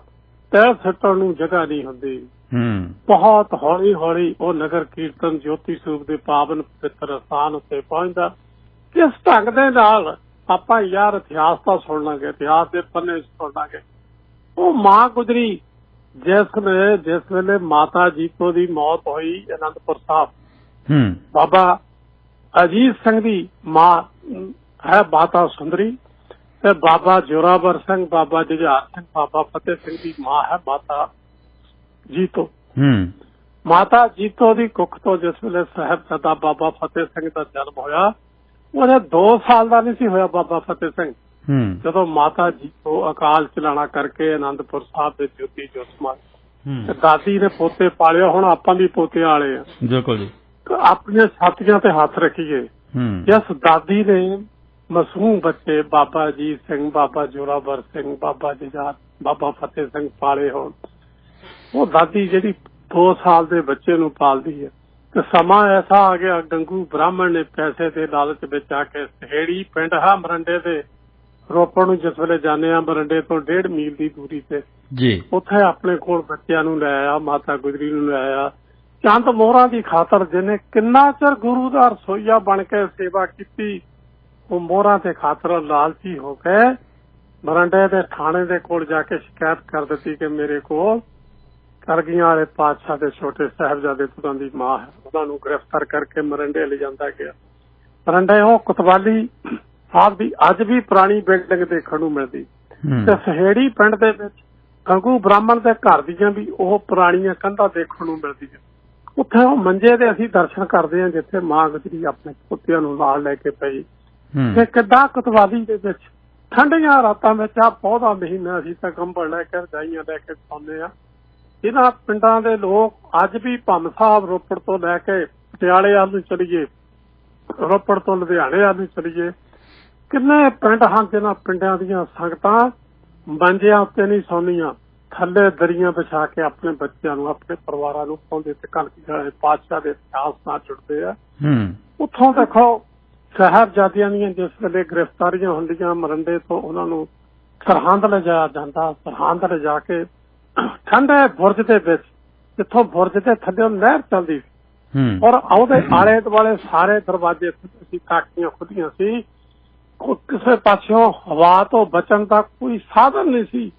ਤੈ ਸੱਟਣ ਨੂੰ ਜਗ੍ਹਾ ਨਹੀਂ ਹੁੰਦੀ। ਹੂੰ। ਬਹੁਤ ਹੌਲੀ ਹੌਲੀ ਉਹ ਨਗਰ ਕੀਰਤਨ ਜੋਤੀ ਸਰੂਪ ਦੇ ਪਾਵਨ ਪਵਿੱਤਰ ਸਥਾਨ ਉੱਤੇ ਪਹੁੰਚਦਾ। ਕਿਸ ਢੰਗ ਦੇ ਨਾਲ ਆਪਾਂ ਯਾਰ ਇਤਿਹਾਸ ਤਾਂ ਸੁਣ ਲਾਂਗੇ ਇਤਿਹਾਸ ਦੇ ਪੰਨੇ ਸੁਣ ਲਾਂਗੇ। ਉਹ ਮਾਂ ਗੁਜਰੀ ਜਿਸ ਨੇ ਜਿਸ ਵੇਲੇ ਮਾਤਾ ਜੀਤੋ ਦੀ ਮੌਤ ਹੋਈ ਅਨੰਦਪੁਰ ਸਾਹਿਬ ਹੂੰ। ਬਾਬਾ ਅਜੀਤ ਸਿੰਘ ਦੀ ਮਾਂ ਹੈ ਮਾਤਾ ਸੁੰਦਰੀ ਤੇ ਬਾਬਾ ਜੋਰਾਵਰ ਸਿੰਘ ਬਾਬਾ ਜੁਝਾਰ ਸਿੰਘ ਬਾਬਾ ਫਤਿਹ ਸਿੰਘ ਦੀ ਮਾਂ ਹੈ ਮਾਤਾ ਜੀਤੋ। ਹੂੰ। ਮਾਤਾ ਜੀਤੋ ਦੀ ਕੁੱਖ ਤੋਂ ਜਿਸ ਵੇਲੇ ਸਾਹਿਬਜ਼ਾਦਾ ਬਾਬਾ ਫਤਿਹ ਸਿੰਘ ਦਾ ਜਨਮ ਹੋਇਆ ਉਹਦੇ 2 ਸਾਲ ਦਾ ਨਹੀਂ ਸੀ ਹੋਇਆ ਬਾਬਾ ਫਤਿਹ ਸਿੰਘ। ਜਦੋਂ ਮਾਤਾ ਜੀਤੋ ਅਕਾਲ ਚਲਾਣਾ ਕਰਕੇ ਆਨੰਦਪੁਰ ਸਾਹਿਬ ਦੇ ਜੋਤੀ ਜੋਤ ਸਮਾਜ ਤੇ ਦਾਦੀ ਨੇ ਪੋਤੇ ਪਾਲਿਆ ਹੁਣ ਆਪਾਂ ਵੀ ਪੋਤਿਆਂ ਵਾਲੇ ਆ। ਬਿਲਕੁਲ ਜੀ। ਤੇ ਆਪਣੀਆਂ ਛਾਤੀਆਂ ਤੇ ਹੱਥ ਰੱਖੀਏ। ਹੂੰ। ਜਿਸ ਦਾਦੀ ਨੇ ਮਾਸੂਮ ਬੱਚੇ ਬਾਬਾ ਜੀ ਸਿੰਘ ਬਾਬਾ ਜੋਰਾਵਰ ਸਿੰਘ ਬਾਬਾ ਜਜਾਰ ਬਾਬਾ ਫਤਿਹ ਸਿੰਘ ਪਾਲੇ ਹੋਣ ਉਹ ਦਾਦੀ ਜਿਹੜੀ 2 ਸਾਲ ਦੇ ਬੱਚੇ ਨੂੰ ਪਾਲਦੀ ਹੈ। ਤੇ ਸਮਾਂ ਐਸਾ ਆ ਗਿਆ ਗੰਗੂ ਬ੍ਰਾਹਮਣ ਨੇ ਪੈਸੇ ਦੇ ਲਾਲਚ ਵਿੱਚ ਆ ਕੇ ਸਹੇੜੀ ਪਿੰਡ ਹੈ ਮਰੰਡੇ ਦੇ ਰੋਪੜ ਨੂੰ ਜਿਸ ਵੇਲੇ ਜਾਂਦੇ ਆ ਮਰੰਡੇ ਤੋਂ 1.5 ਮੀਲ ਦੀ ਦੂਰੀ ਤੇ। ਜੀ। ਉੱਥੇ ਆਪਣੇ ਕੋਲ ਬੱਚਿਆਂ ਨੂੰ ਲੈ ਆਇਆ ਮਾਤਾ ਗੁਜਰੀ ਨੂੰ ਲੈ ਆਇਆ ਚੰਦ ਮੋਹਰਾਂ ਦੀ ਖਾਤਰ ਜਿਹਨੇ ਕਿੰਨਾ ਚਿਰ ਗੁਰੂ ਦਾ ਰਸੋਈਆ ਬਣ ਕੇ ਸੇਵਾ ਕੀਤੀ ਉਹ ਮੋਹਰਾਂ ਤੇ ਖਾਤਰ ਲਾਲਚੀ ਹੋ ਕੇ ਮਰੰਡੇ ਦੇ ਥਾਣੇ ਦੇ ਕੋਲ ਜਾ ਕੇ ਸ਼ਿਕਾਇਤ ਕਰ ਦਿੱਤੀ ਕਿ ਮੇਰੇ ਕੋਲ ਕਰਗੀਆਂ ਵਾਲੇ ਪਾਤਸ਼ਾਹ ਦੇ ਛੋਟੇ ਸਾਹਿਬਜ਼ਾਦੇ ਤੁਰਾਂ ਦੀ ਮਾਂ ਹੈ। ਉਹਨਾਂ ਨੂੰ ਗ੍ਰਿਫਤਾਰ ਕਰਕੇ ਮਰੰਡੇ ਲੈ ਜਾਂਦਾ ਗਿਆ। ਮਰੰਡੇ ਉਹ ਕੁਤਵਾਲੀ ਸਾਹਿਬ ਦੀ ਅੱਜ ਵੀ ਪੁਰਾਣੀ ਬਿਲਡਿੰਗ ਦੇਖਣ ਨੂੰ ਮਿਲਦੀ। ਤੇ ਸਹੇੜੀ ਪਿੰਡ ਦੇ ਵਿੱਚ ਗੰਗੂ ਬ੍ਰਾਹਮਣ ਦੇ ਘਰ ਦੀਆਂ ਵੀ ਉਹ ਪੁਰਾਣੀਆਂ ਕੰਧਾਂ ਦੇਖਣ ਨੂੰ ਮਿਲਦੀਆਂ। ਉੱਥੇ ਉਹ ਮੰਜੇ ਦੇ ਅਸੀਂ ਦਰਸ਼ਨ ਕਰਦੇ ਹਾਂ ਜਿੱਥੇ ਮਾਂ ਗੁਜਰੀ ਆਪਣੇ ਪੁੱਤਿਆਂ ਨੂੰ ਨਾਲ ਲੈ ਕੇ ਪਈ। ਤੇ ਕਿੱਦਾਂ ਕਤਵਾਲੀ ਦੇ ਵਿੱਚ ਠੰਡੀਆਂ ਰਾਤਾਂ ਵਿੱਚ ਆ ਪੌਦਾ ਮਹੀਨਾ ਅਸੀਂ ਤਾਂ ਕੰਬਲ ਲੈ ਕੇ ਰਜਾਈਆਂ ਲੈ ਕੇ ਸੌਂਦੇ ਆ ਇਹਨਾਂ ਪਿੰਡਾਂ ਦੇ ਲੋਕ ਅੱਜ ਵੀ ਭੰਮ ਸਾਹਿਬ ਰੋਪੜ ਤੋਂ ਲੈ ਕੇ ਪਟਿਆਲੇ ਵੱਲ ਨੂੰ ਚਲੀਏ ਰੋਪੜ ਤੋਂ ਲੁਧਿਆਣੇ ਵੱਲ ਨੂੰ ਚਲੀਏ। ਕਿੰਨੇ ਪਿੰਡ ਹਨ ਜਿਨ੍ਹਾਂ ਪਿੰਡਾਂ ਦੀਆਂ ਸੰਗਤਾਂ ਮੰਜਿਆਂ ਉੱਤੇ ਨਹੀਂ ਸੌਂਦੀਆਂ? ਥੱਲੇ ਦਰੀਆਂ ਵਿਛਾ ਕੇ ਆਪਣੇ ਬੱਚਿਆਂ ਨੂੰ ਆਪਣੇ ਪਰਿਵਾਰਾਂ ਨੂੰ ਪਾਉਂਦੇ ਤੇ ਕਲਕੀ ਪਾਤਸ਼ਾਹ ਦੇ ਇਤਿਹਾਸ ਨਾਲ ਜੁੜਦੇ ਆ। ਹੂੰ। ਉੱਥੋਂ ਦੇਖੋ ਸਾਹਿਬਜ਼ਾਦਿਆਂ ਦੀਆਂ ਜਿਸ ਵੇਲੇ ਗ੍ਰਿਫਤਾਰੀਆਂ ਹੁੰਦੀਆਂ ਮਰੰਡੇ ਤੋਂ ਉਹਨਾਂ ਨੂੰ ਸਰਹੰਦ ਲਿਜਾਇਆ ਜਾਂਦਾ। ਸਰਹੰਦ ਲਿਜਾ ਕੇ ਠੰਡੇ ਬੁਰਜ ਦੇ ਵਿੱਚ ਜਿੱਥੋਂ ਬੁਰਜ ਦੇ ਥੱਲੇ ਨਹਿਰ ਚੱਲਦੀ ਸੀ। ਹੂੰ। ਔਰ ਉਹਦੇ ਆਲੇ ਦੁਆਲੇ ਸਾਰੇ ਦਰਵਾਜ਼ੇ ਸੀ ਤਾਕੀਆਂ ਖੁੱਲੀਆਂ ਸੀ। ਕਿਸੇ ਪਾਸਿਓਂ ਹਵਾ ਤੋਂ ਬਚਣ ਦਾ ਕੋਈ ਸਾਧਨ ਨਹੀਂ ਸੀ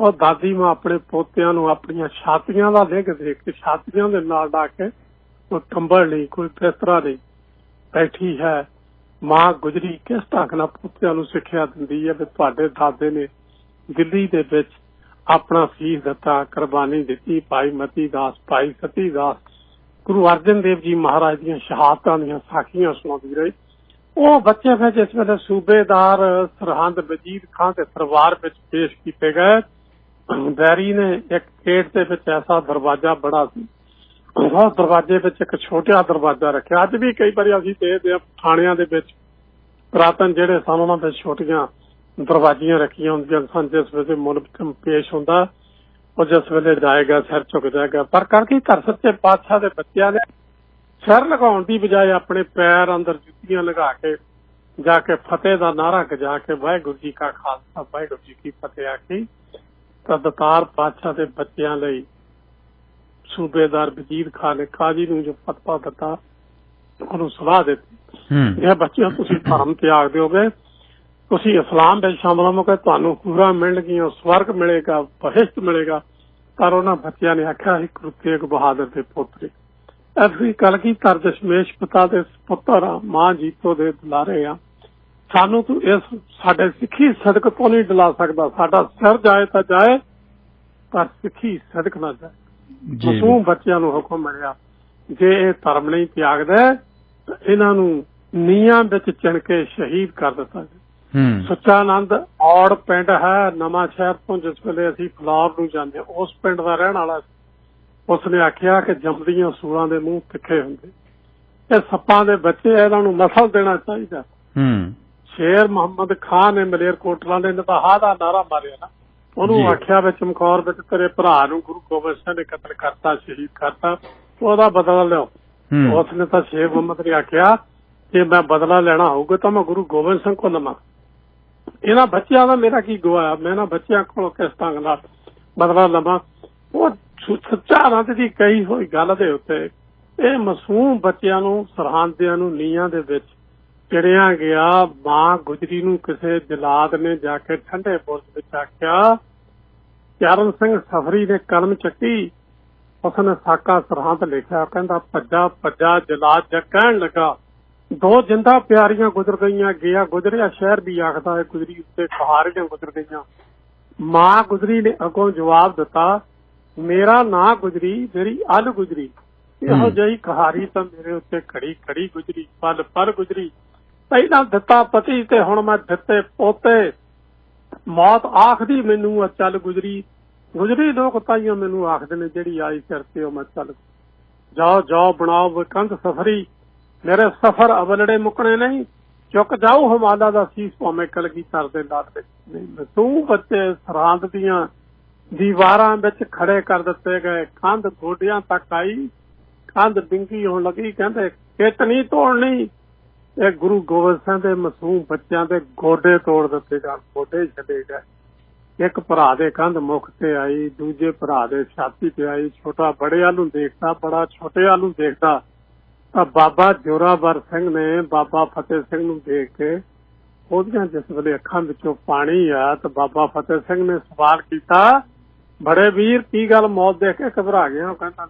ਉਹ ਦਾਦੀ ਮਾਂ ਆਪਣੇ ਪੋਤਿਆਂ ਨੂੰ ਆਪਣੀਆਂ ਛਾਤੀਆਂ ਦਾ ਦੇਖ ਦੇਖ ਕੇ ਛਾਤੀਆਂ ਦੇ ਨਾਲ ਡਾ ਕੇ ਕੋਈ ਕੰਬਲ ਨਹੀਂ ਕੋਈ ਬਿਸਤਰਾ ਨਹੀਂ ਬੈਠੀ ਹੈ। ਮਾਂ ਗੁਜਰੀ ਕਿਸ ਢੰਗ ਨਾਲ ਪੋਤਿਆਂ ਨੂੰ ਸਿੱਖਿਆ ਦਿੰਦੀ ਹੈ ਵੀ ਤੁਹਾਡੇ ਦਾਦੇ ਨੇ ਦਿੱਲੀ ਦੇ ਵਿੱਚ ਆਪਣਾ ਸੀਸ ਦਿੱਤਾ, ਕੁਰਬਾਨੀ ਦਿੱਤੀ, ਭਾਈ ਮਤੀ ਦਾਸ ਭਾਈ ਸਤੀ ਦਾਸ ਗੁਰੂ ਅਰਜਨ ਦੇਵ ਜੀ ਮਹਾਰਾਜ ਦੀਆਂ ਸ਼ਹਾਦਤਾਂ ਦੀਆਂ ਸਾਖੀਆਂ ਸੁਣਾਉਂਦੀ ਰਹੀ। ਉਹ ਬੱਚੇ ਫਿਰ ਜਿਸ ਵੇਲੇ ਸੂਬੇਦਾਰ ਸਰਹੰਦ ਵਜੀਦ ਖਾਨ ਦੇ ਦਰਬਾਰ ਵਿੱਚ ਪੇਸ਼ ਕੀਤੇ ਗਏ, ਬੈਰੀ ਨੇ ਇੱਕ ਗੇਟ ਦੇ ਵਿੱਚ ਐਸਾ ਦਰਵਾਜ਼ਾ ਬੜਾ ਸੀ। ਉਹ ਦਰਵਾਜ਼ੇ ਵਿੱਚ ਇੱਕ ਛੋਟਾ ਦਰਵਾਜ਼ਾ ਰੱਖਿਆ। ਅੱਜ ਵੀ ਕਈ ਵਾਰੀ ਅਸੀਂ ਦੇਖਦੇ ਹਾਂ ਥਾਣਿਆਂ ਦੇ ਵਿੱਚ ਪੁਰਾਤਨ ਜਿਹੜੇ ਸਨ, ਉਹਨਾਂ ਵਿੱਚ ਛੋਟੀਆਂ ਦਰਵਾਜ਼ੀਆਂ ਰੱਖੀਆਂ ਹੁੰਦੀਆਂ ਸਨ, ਜਿਸ ਵੇਲੇ ਮੁਲਕ ਪੇਸ਼ ਹੁੰਦਾ। ਉਹ ਜਿਸ ਵੇਲੇ ਜਾਏਗਾ, ਸਿਰ ਝੁਕ ਜਾਏਗਾ ਪਰ ਕਰਕੇ ਧਰ ਸੱਚੇ ਪਾਤਸ਼ਾਹ ਦੇ ਬੱਚਿਆਂ ਨੇ ਸਿਰ ਲਗਾਉਣ ਦੀ ਬਜਾਏ ਆਪਣੇ ਪੈਰ ਅੰਦਰ ਜੁੱਤੀਆਂ ਲਗਾ ਕੇ ਜਾ ਕੇ ਫਤਿਹ ਦਾ ਨਾਰਾ ਗਜਾ ਕੇ ਵਾਹਿਗੁਰੂ ਜੀ ਕਾ ਖਾਲਸਾ ਵਾਹਿਗੁਰੂ ਜੀ ਕੀ ਫਤਿਹ ਆਖੀ। ਤਾਂ ਦਤਾਰ ਪਾਤਸ਼ਾਹ ਦੇ ਬੱਚਿਆਂ ਲਈ ਸੂਬੇਦਾਰ ਵਜ਼ੀਰ ਖਾਨ ਨੇ ਕਾਜੀ ਨੂੰ ਜੋ ਫਤਵਾ ਦਿੱਤਾ ਉਹਨੂੰ ਸਲਾਹ ਦਿੱਤੀ। ਇਹ ਬੱਚਿਓ ਤੁਸੀਂ ਧਰਮ ਤਿਆਗ ਦਿਓਗੇ। ਤੁਸੀਂ ਇਸਲਾਮ ਵਿੱਚ ਸ਼ਾਮਲ ਹੋਵੋਗੇ ਤੁਹਾਨੂੰ ਪੂਰਾ ਮਿਲਣਗੀਆਂ ਸਵਰਗ ਮਿਲੇਗਾ ਬਹਿਸ਼ਤ ਮਿਲੇਗਾ। ਪਰ ਉਹਨਾਂ ਬੱਚਿਆਂ ਨੇ ਆਖਿਆ ਸੀ ਗੁਰੂ ਤੇਗ ਬਹਾਦਰ ਦੇ ਪੁੱਤਰ ਅਸੀਂ ਕਲਗੀ ਧਰ ਦਸ਼ਮੇਸ਼ ਪਿਤਾ ਦੇ ਪੁੱਤਰ ਆ ਮਾਂ ਜੀਤੋ ਦੇ ਦੁਲਾਰੇ ਆ। ਸਾਨੂੰ ਤੂੰ ਇਸ ਸਾਡੇ ਸਿੱਖੀ ਸਦਕ ਤੋਂ ਨਹੀਂ ਡਲਾ ਸਕਦਾ। ਸਾਡਾ ਸਿਰ ਜਾਏ ਤਾਂ ਜਾਏ ਪਰ ਸਿੱਖੀ ਸਦਕ ਨਾ ਜਾਏ। ਜੀ ਮਾਸੂਮ ਬੱਚਿਆਂ ਨੂੰ ਹੁਕਮ ਮਿਲਿਆ ਜੇ ਇਹ ਧਰਮ ਨਹੀਂ ਤਿਆਗਦੇ ਤਾਂ ਇਹਨਾਂ ਨੂੰ ਨੀਹਾਂ ਵਿੱਚ ਚਿਣ ਕੇ ਸ਼ਹੀਦ ਕਰ ਦਿੱਤਾ ਹੂੰ। ਸੁੱਚਾ ਆਨੰਦ ਔੜ ਪਿੰਡ ਹੈ ਨਵਾਂ ਸ਼ਹਿਰ ਤੋਂ ਜਿਸ ਵੇਲੇ ਅਸੀਂ ਫਲੌਰ ਨੂੰ ਜਾਂਦੇ ਉਸ ਪਿੰਡ ਦਾ ਰਹਿਣ ਵਾਲਾ ਸੀ। ਉਸਨੇ ਆਖਿਆ ਕਿ ਜੰਮਦੀਆਂ ਸੂਰਾਂ ਦੇ ਮੂੰਹ ਤਿੱਖੇ ਹੁੰਦੇ। ਇਹ ਸੱਪਾਂ ਦੇ ਬੱਚੇ ਇਹਨਾਂ ਨੂੰ ਮਸਲ ਦੇਣਾ ਚਾਹੀਦਾ। ਹੂੰ। ਸ਼ੇਰ ਮੁਹੰਮਦ ਖਾਨ ਨੇ ਮਲੇਰਕੋਟਲਾ ਨੇ ਨਤਾਹਾ ਦਾ ਨਾਰਾ ਮਾਰਿਆ ਨਾ। ਉਹਨੂੰ ਜੀ। ਆਖਿਆ ਵੀ ਚਮਕੌਰ ਵਿੱਚ ਤੇਰੇ ਭਰਾ ਨੂੰ ਗੁਰੂ ਗੋਬਿੰਦ ਸਿੰਘ ਨੇ ਕਤਲ ਕਰਤਾ ਸ਼ਹੀਦ ਕਰਤਾ। ਉਹਦਾ ਬਦਲਾ ਲਿਓ ਉਸਨੇ ਤਾਂ ਸ਼ੇਰ ਮੁਹੰਮਦ ਨੇ ਆਖਿਆ ਕਿ ਮੈਂ ਬਦਲਾ ਲੈਣਾ ਹੋਊਗਾ ਤਾਂ ਮੈਂ ਗੁਰੂ ਗੋਬਿੰਦ ਸਿੰਘ ਕੋਲ ਲਵਾਂ। ਇਹਨਾਂ ਬੱਚਿਆਂ ਦਾ ਮੇਰਾ ਕੀ ਗਵਾਇਆ ਮੈਂ ਇਹਨਾਂ ਬੱਚਿਆਂ ਕੋਲੋਂ ਕਿਸ ਢੰਗ ਨਾਲ ਬਦਲਾ ਲਵਾਂ? ਉਹ ਸੁ- ਦੀ ਕਹੀ ਹੋਈ ਗੱਲ ਦੇ ਉੱਤੇ, ਇਹ ਮਾਸੂਮ ਬੱਚਿਆਂ ਨੂੰ, ਸਰਹੰਦਿਆਂ ਨੂੰ, ਨੀਹਾਂ ਦੇ ਵਿੱਚ ਚੜਿਆ ਗਿਆ। ਮਾਂ ਗੁਜਰੀ ਨੂੰ ਕਿਸੇ ਜਲਾਦ ਨੇ ਜਾ ਕੇ ਠੰਡੇ ਬੁਰਜ ਵਿੱਚ ਆਖਿਆ, ਚਰਨ ਸਿੰਘ ਸਫਰੀ ਨੇ ਕਲਮ ਚੱਕੀ। ਉਸਨੇ ਸਾਕਾ ਸਰਹੰਦ ਲਿਖਿਆ। ਕਹਿੰਦਾ, ਭੱਜਾ ਭੱਜਾ, ਜਲਾਦ ਜਾਂ ਕਹਿਣ ਲੱਗਾ। ਦੋ ਜਿੰਦਾ ਪਿਆਰੀਆਂ ਗੁਜ਼ਰ ਗਈਆਂ, ਗਿਆ ਗੁਜ਼ਰਿਆ ਸ਼ਹਿਰ ਵੀ ਆਖਦਾ ਹੈ, ਗੁਜਰੀ ਉੱਤੇ ਕਹਾਰੀਆਂ ਗੁਜ਼ਰ ਗਈਆਂ। ਮਾਂ ਗੁਜਰੀ ਨੇ ਅੱਗੋਂ ਜਵਾਬ ਦਿੱਤਾ ਮੇਰਾ ਨਾਂ ਗੁਜਰੀ ਮੇਰੀ ਅਲ ਗੁਜਰੀ। ਇਹੋ। ਜਿਹੀ ਕਹਾਰੀ ਤਾਂ ਮੇਰੇ ਉੱਤੇ ਖੜੀ ਖੜੀ ਗੁਜਰੀ ਪਲ ਪਰ ਗੁਜਰੀ। ਪਹਿਲਾਂ ਦਿੱਤਾ ਪਤੀ ਤੇ ਹੁਣ ਮੈਂ ਦਿੱਤੇ ਪੋਤੇ। ਮੌਤ ਆਖਦੀ ਮੈਨੂੰ ਆ ਚੱਲ ਗੁਜਰੀ। ਗੁਜਰੀ ਲੋਕ ਤਾਈਓ ਮੈਨੂੰ ਆਖਦੇ ਨੇ ਜਿਹੜੀ ਆਈ ਸਿਰ ਤੇ ਉਹ ਮੈਂ ਚੱਲ। ਜਾਓ ਜਾਓ ਬਣਾਓ ਵਿਕੰਦ ਸਫਰੀ। ਮੇਰੇ ਸਫਰ ਅਵਲੜੇ ਮੁਕਣੇ ਨਹੀਂ। ਚੁੱਕ ਜਾਓ ਹਮਾਲਾ ਦਾ ਸੀਸ ਭਾਵੇਂ ਕਲਗੀ ਕਰਦੇ ਲਾਟ ਵਿੱਚ। ਤੂੰ ਬੱਚੇ ਸਰਾਂਦ ਦੀਆਂ ਦੀਵਾਰਾਂ ਵਿੱਚ ਖੜੇ ਕਰ ਦਿੱਤੇ ਗਏ। ਕੰਧ ਗੋਡਿਆਂ ਤੱਕ ਆਈ। ਕੰਧ ਡਿੰਗੀ ਹੋਣ ਲੱਗੀ। ਕਹਿੰਦੇ ਕਿਤ ਨਹੀਂ ਤੋੜਨੀ। ਇਹ ਗੁਰੂ ਗੋਬਿੰਦ ਸਿੰਘ ਦੇ ਮਾਸੂਮ ਬੱਚਿਆਂ ਦੇ ਗੋਡੇ ਤੋੜ ਦਿੱਤੇ ਜਾਣ। ਗੋਡੇ ਛੱਡੇ ਗਏ। ਇੱਕ ਭਰਾ ਦੇ ਕੰਧ ਮੁਖ ਤੇ ਆਈ, ਦੂਜੇ ਭਰਾ ਦੇ ਛਾਤੀ ਤੇ ਆਈ। ਛੋਟਾ ਬੜੇ ਵੱਲ ਨੂੰ ਦੇਖਦਾ, ਬੜਾ ਛੋਟੇ ਵੱਲ ਨੂੰ ਦੇਖਦਾ। ਤਾਂ ਬਾਬਾ ਜੋਰਾਵਰ ਸਿੰਘ ਨੇ ਬਾਬਾ ਫਤਿਹ ਸਿੰਘ ਨੂੰ ਦੇਖ ਕੇ ਉਹਦੀਆਂ ਜਿਸ ਵੇਲੇ ਅੱਖਾਂ ਵਿੱਚੋਂ ਪਾਣੀ ਆ ਤਾਂ ਬਾਬਾ ਫਤਿਹ ਸਿੰਘ ਨੇ ਸਵਾਲ ਕੀਤਾ ਬੜੇ ਵੀਰ, ਕੀ ਗੱਲ? ਮੌਤ ਦੇਖ ਕੇ ਘਬਰਾ ਗਿਆ ਉਹ ਕਹਿੰਦਾ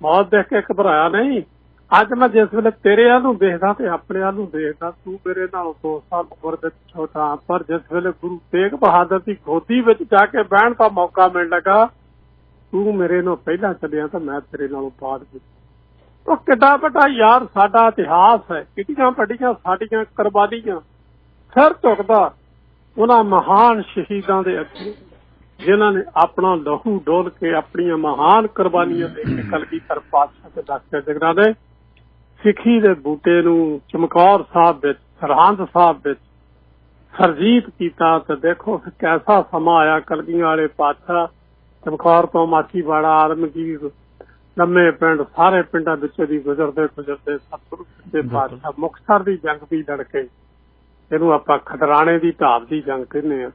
ਮੌਤ ਦੇਖ ਕੇ ਘਬਰਾਇਆ ਨਹੀਂ। ਅੱਜ ਮੈਂ ਜਿਸ ਵੇਲੇ ਤੇਰੇ ਵੱਲ ਨੂੰ ਦੇਖਦਾ ਤੇ ਆਪਣੇ ਵੱਲ ਨੂੰ ਦੇਖਦਾ, ਤੂੰ ਮੇਰੇ ਨਾਲੋਂ ਦੋ ਸਾਲ ਉਮਰ ਵਿੱਚ ਛੋਟਾ ਪਰ ਜਿਸ ਵੇਲੇ ਗੁਰੂ ਤੇਗ ਬਹਾਦਰ ਦੀ ਗੋਦੀ ਵਿੱਚ ਜਾ ਕੇ ਬਹਿਣ ਦਾ ਮੌਕਾ ਮਿਲ ਲਗਾ, ਤੂੰ ਮੇਰੇ ਨਾਲ ਪਹਿਲਾਂ ਚੱਲਿਆ ਤਾਂ ਮੈਂ ਤੇਰੇ ਨਾਲੋਂ ਬਾਅਦ ਵਿੱਚ ਉਹ ਕਿੱਡਾ ਵੱਡਾ ਯਾਰ ਸਾਡਾ ਇਤਿਹਾਸ ਹੈ। ਕਿੱਡੀਆਂ ਵੱਡੀਆਂ ਸਾਡੀਆਂ ਕੁਰਬਾਨੀਆਂ। ਸਿਰ ਝੁਕਦਾ ਉਹਨਾਂ ਮਹਾਨ ਸ਼ਹੀਦਾਂ ਦੇ ਅੱਗੇ ਜਿਨ੍ਹਾਂ ਨੇ ਆਪਣਾ ਲਹੂ ਡੋਲ ਕੇ ਆਪਣੀਆਂ ਮਹਾਨ ਕੁਰਬਾਨੀਆਂ ਦੇ ਕੇ ਕਲਗੀ ਕਰ ਪਾਤਸ਼ਾਹ ਤੇ ਡਾਕਟਰ ਜਗਰਾ ਦੇ ਸਿੱਖੀ ਦੇ ਬੂਟੇ ਨੂੰ ਚਮਕੌਰ ਸਾਹਿਬ ਵਿੱਚ ਸਰਹੰਦ ਸਾਹਿਬ ਵਿੱਚ ਸਰਜੀਤ ਕੀਤਾ ਤੇ ਦੇਖੋ ਕੈਸਾ ਸਮਾਂ ਆਇਆ ਕਲਗੀਆਂ ਵਾਲੇ ਪਾਤਸ਼ਾਹ ਚਮਕੌਰ ਤੋਂ ਮਾਚੀਵਾੜਾ ਆਲਮਗੀਰ ਲੰਮੇ ਪਿੰਡ ਸਾਰੇ ਪਿੰਡਾਂ ਵਿੱਚੋਂ ਦੀ ਗੁਜ਼ਰਦੇ ਗੁਜ਼ਰਦੇ ਸਤਿਗੁਰੂ ਦੇ। ਪਾਤਸ਼ਾਹ ਮੁਕਤਸਰ ਦੀ ਜੰਗ ਵੀ ਲੜ ਕੇ ਇਹਨੂੰ ਆਪਾਂ ਖਦਰਾਣੇ ਦੀ ਢਾਬ ਦੀ ਜੰਗ ਕਹਿੰਦੇ ਆ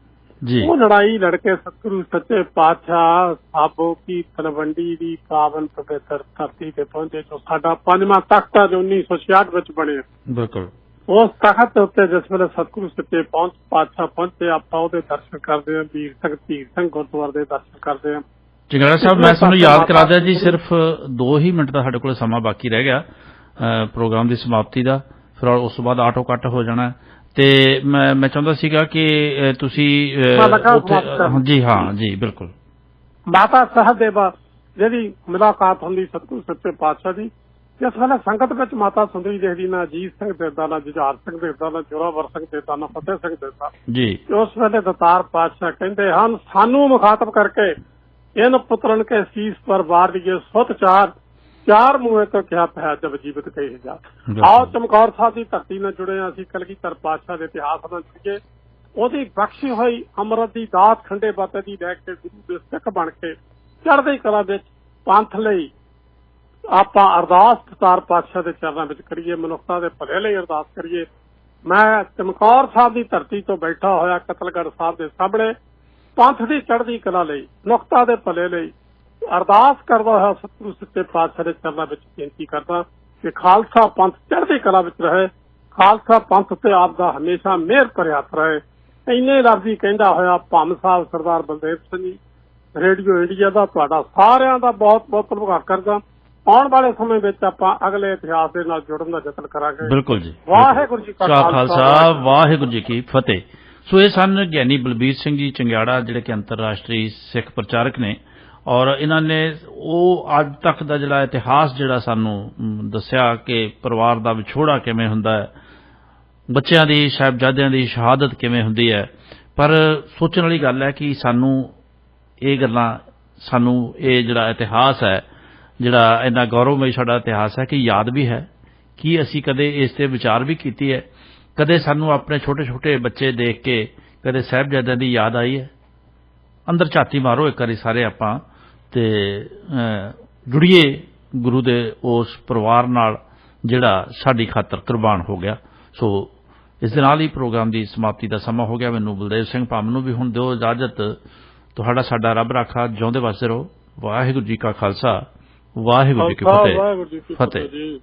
ਉਹ ਲੜਾਈ ਲੜ ਕੇ ਸਤਿਗੁਰੂ ਸੱਚੇ ਪਾਤਸ਼ਾਹ ਸਾਬੋ ਕੀ ਤਲਵੰਡੀ ਦੀ ਪਾਵਨ ਪਵਿੱਤਰ ਧਰਤੀ ਤੇ ਪਹੁੰਚੇ ਜੋ ਸਾਡਾ ਪੰਜਵਾਂ ਤਖਤ ਆ ਜੋ 1966 ਵਿੱਚ ਬਣਿਆ। ਬਿਲਕੁਲ। ਉਸ ਤਖਤ ਉੱਤੇ ਜਿਸ ਵੇਲੇ ਸਤਿਗੁਰੂ ਸੱਚੇ ਪਹੁੰਚ ਪਾਤਸ਼ਾਹ ਪਹੁੰਚੇ ਆਪਾਂ ਉਹਦੇ ਦਰਸ਼ਨ ਕਰਦੇ ਹਾਂ ਵੀਰ ਸਿੰਘ ਧੀਰ ਸਿੰਘ ਗੁਰਦੁਆਰੇ ਦੇ ਦਰਸ਼ਨ ਕਰਦੇ ਹਾਂ। ਚੰਗੜਾ ਸਾਹਿਬ ਮੈਂ ਤੁਹਾਨੂੰ ਯਾਦ ਕਰਾ ਦਿਆਂ ਜੀ ਸਿਰਫ 2 ਹੀ ਮਿੰਟ ਦਾ ਸਾਡੇ ਕੋਲ ਸਮਾਂ ਬਾਕੀ ਰਹਿ ਗਿਆ ਪ੍ਰੋਗਰਾਮ ਦੀ ਸਮਾਪਤੀ ਦਾ ਫਿਰ ਉਸ ਤੋਂ ਬਾਅਦ ਆਟੋ ਕੱਟ ਹੋ ਜਾਣਾ ਹੈ। ਤੇ ਮੈਂ ਮੈਂ ਚਾਹੁੰਦਾ ਸੀਗਾ ਕਿ ਤੁਸੀਂ। ਜੀ ਹਾਂ ਜੀ ਬਿਲਕੁਲ ਮਾਤਾ ਸਹਦੇਵਾ ਜਿਹੜੀ ਮੁਲਾਕਾਤ ਹੁੰਦੀ ਸਤਿਗੁਰੂ ਸੱਚੇ ਪਾਤਸ਼ਾਹ ਦੀ ਜਿਸ ਵੇਲੇ ਸੰਗਤ ਵਿੱਚ ਮਾਤਾ ਸੁੰਦਰੀ ਦੇਖਦੀ ਨਾ ਅਜੀਤ ਸਿੰਘ ਦੇਦਾ ਨਾ ਜੁਝਾਰ ਸਿੰਘ ਦੇਦਾ ਨਾ ਜੋਰਾਵਰ ਸਿੰਘ ਦੇਦਾ ਨਾ ਫਤਿਹ ਸਿੰਘ ਦੇਦਾ ਜੀ ਉਸ ਵੇਲੇ ਦਤਾਰ ਪਾਤਸ਼ਾਹ ਕਹਿੰਦੇ ਹਨ ਸਾਨੂੰ ਮੁਖਾਤਬ ਕਰਕੇ ਇਨ ਪੁੱਤਰਨ ਕੇ ਸੀਸ ਪਰ ਵਾਰ ਦੀਏ ਸੁਤ ਚਾਰ ਚਾਰ ਮੂਹੇ ਤੋਂ ਕਿਹਾ ਪਿਆ ਜਬ ਜੀਵਤ ਕਹੀ ਜਾ। ਆਓ ਚਮਕੌਰ ਸਾਹਿਬ ਦੀ ਧਰਤੀ ਨਾਲ ਜੁੜੇ ਹਾਂ ਅਸੀਂ ਕਲਗੀਧਰ ਪਾਤਸ਼ਾਹ ਦੇ ਇਤਿਹਾਸ ਨਾਲ ਜੁੜੀਏ ਉਹਦੀ ਬਖਸ਼ੀ ਹੋਈ ਅੰਮ੍ਰਿਤ ਦੀ ਦਾਤ ਖੰਡੇ ਬਾਤੇ ਦੀ ਲੈ ਕੇ ਗੁਰੂ ਦੇ ਸਿੱਖ ਬਣ ਕੇ ਚੜ੍ਹਦੀ ਕਲਾ ਵਿੱਚ ਪੰਥ ਲਈ ਆਪਾਂ ਅਰਦਾਸ ਦਤਾਰ ਪਾਤਸ਼ਾਹ ਦੇ ਚਰਨਾਂ ਵਿੱਚ ਕਰੀਏ ਮਨੁੱਖਤਾ ਦੇ ਭਲੇ ਲਈ ਅਰਦਾਸ ਕਰੀਏ। ਮੈਂ ਚਮਕੌਰ ਸਾਹਿਬ ਦੀ ਧਰਤੀ ਤੋਂ ਬੈਠਾ ਹੋਇਆ ਕਤਲਗੜ੍ਹ ਸਾਹਿਬ ਦੇ ਸਾਹਮਣੇ ਪੰਥ ਦੀ ਚੜ੍ਹਦੀ ਕਲਾ ਲਈ ਨੁਕਤਾ ਦੇ ਭਲੇ ਲਈ ਅਰਦਾਸ ਕਰਦਾ ਹੋਇਆ ਸਤਿਗੁਰੂ ਸੱਚੇ ਪਾਤਸ਼ਾਹ ਦੇ ਚਰਨਾਂ ਵਿੱਚ ਬੇਨਤੀ ਕਰਦਾ ਕਿ ਖਾਲਸਾ ਪੰਥ ਚੜ੍ਹਦੀ ਕਲਾ ਵਿੱਚ ਰਹੇ ਖਾਲਸਾ ਪੰਥ ਤੇ ਆਪ ਦਾ ਹਮੇਸ਼ਾ ਮਿਹਰ ਭਰਿਆ ਰਹੇ। ਇੰਨੇ ਲਫ਼ਜ਼ੀ ਕਹਿੰਦਾ ਹੋਇਆ ਭੰਮ ਸਾਹਿਬ ਸਰਦਾਰ ਬਲਦੇਵ ਸਿੰਘ ਜੀ ਰੇਡੀਓ ਇੰਡੀਆ ਦਾ ਤੁਹਾਡਾ ਸਾਰਿਆਂ ਦਾ ਬਹੁਤ ਬਹੁਤ ਧੰਨਵਾਦ ਕਰਦਾ। ਆਉਣ ਵਾਲੇ ਸਮੇਂ ਵਿੱਚ ਆਪਾਂ ਅਗਲੇ ਇਤਿਹਾਸ ਦੇ ਨਾਲ ਜੁੜਨ ਦਾ ਯਤਨ ਕਰਾਂਗੇ। ਬਿਲਕੁਲ ਜੀ ਵਾਹਿਗੁਰੂ ਜੀ ਕਾ ਖਾਲਸਾ ਵਾਹਿਗੁਰੂ ਜੀ ਕੀ ਫਤਿਹ। ਸੋ ਇਹ ਸਨ ਗਿਆਨੀ ਬਲਬੀਰ ਸਿੰਘ ਜੀ ਚੰਗਿਆੜਾ ਜਿਹੜੇ ਕਿ ਅੰਤਰਰਾਸ਼ਟਰੀ ਸਿੱਖ ਪ੍ਰਚਾਰਕ ਨੇ। ਔਰ ਇਹਨਾਂ ਨੇ ਉਹ ਅੱਜ ਤੱਕ ਦਾ ਜਿਹੜਾ ਇਤਿਹਾਸ ਜਿਹੜਾ ਸਾਨੂੰ ਦੱਸਿਆ ਕਿ ਪਰਿਵਾਰ ਦਾ ਵਿਛੋੜਾ ਕਿਵੇਂ ਹੁੰਦਾ ਹੈ, ਬੱਚਿਆਂ ਦੀ, ਸਾਹਿਬਜ਼ਾਦਿਆਂ ਦੀ ਸ਼ਹਾਦਤ ਕਿਵੇਂ ਹੁੰਦੀ ਹੈ। ਪਰ ਸੋਚਣ ਵਾਲੀ ਗੱਲ ਹੈ ਕਿ ਸਾਨੂੰ ਇਹ ਗੱਲਾਂ, ਸਾਨੂੰ ਇਹ ਜਿਹੜਾ ਇਤਿਹਾਸ ਹੈ, ਜਿਹੜਾ ਇੰਨਾ ਗੌਰਵਮਈ ਸਾਡਾ ਇਤਿਹਾਸ ਹੈ ਕਿ ਯਾਦ ਵੀ ਹੈ, ਕੀ ਅਸੀਂ ਕਦੇ ਇਸ ਤੇ ਵਿਚਾਰ ਵੀ ਕੀਤੀ ਹੈ। ਕਦੇ ਸਾਨੂੰ ਆਪਣੇ ਛੋਟੇ ਛੋਟੇ ਬੱਚੇ ਦੇਖ ਕੇ ਕਦੇ ਸਾਹਿਬਜ਼ਾਦਿਆਂ ਦੀ ਯਾਦ ਆਈ ਹੈ। ਅੰਦਰ ਝਾਤੀ ਮਾਰੋ ਇੱਕ ਵਾਰੀ ਸਾਰੇ ਆਪਾਂ। ਤੇ ਜੁੜੀਏ ਗੁਰੂ ਦੇ ਉਸ ਪਰਿਵਾਰ ਨਾਲ ਜਿਹੜਾ ਸਾਡੀ ਖਾਤਰ ਕੁਰਬਾਨ ਹੋ ਗਿਆ। ਸੋ ਇਸ ਦੇ ਨਾਲ ਹੀ ਪ੍ਰੋਗਰਾਮ ਦੀ ਸਮਾਪਤੀ ਦਾ ਸਮਾਂ ਹੋ ਗਿਆ। ਮੈਨੂੰ ਬਲਦੇਵ ਸਿੰਘ ਭਾਮ ਨੂੰ ਵੀ ਹੁਣ ਦਿਓ ਇਜਾਜ਼ਤ। ਤੁਹਾਡਾ ਸਾਡਾ ਰੱਬ ਰਾਖਾ ਜਿਉਂਦੇ ਵਾਸਤੇ ਰਹੋ। ਵਾਹਿਗੁਰੂ ਜੀ ਕਾ ਖਾਲਸਾ। ਵਾਹਿਗੁਰੂ ਜੀ ਕੀ ਫਤਿਹ।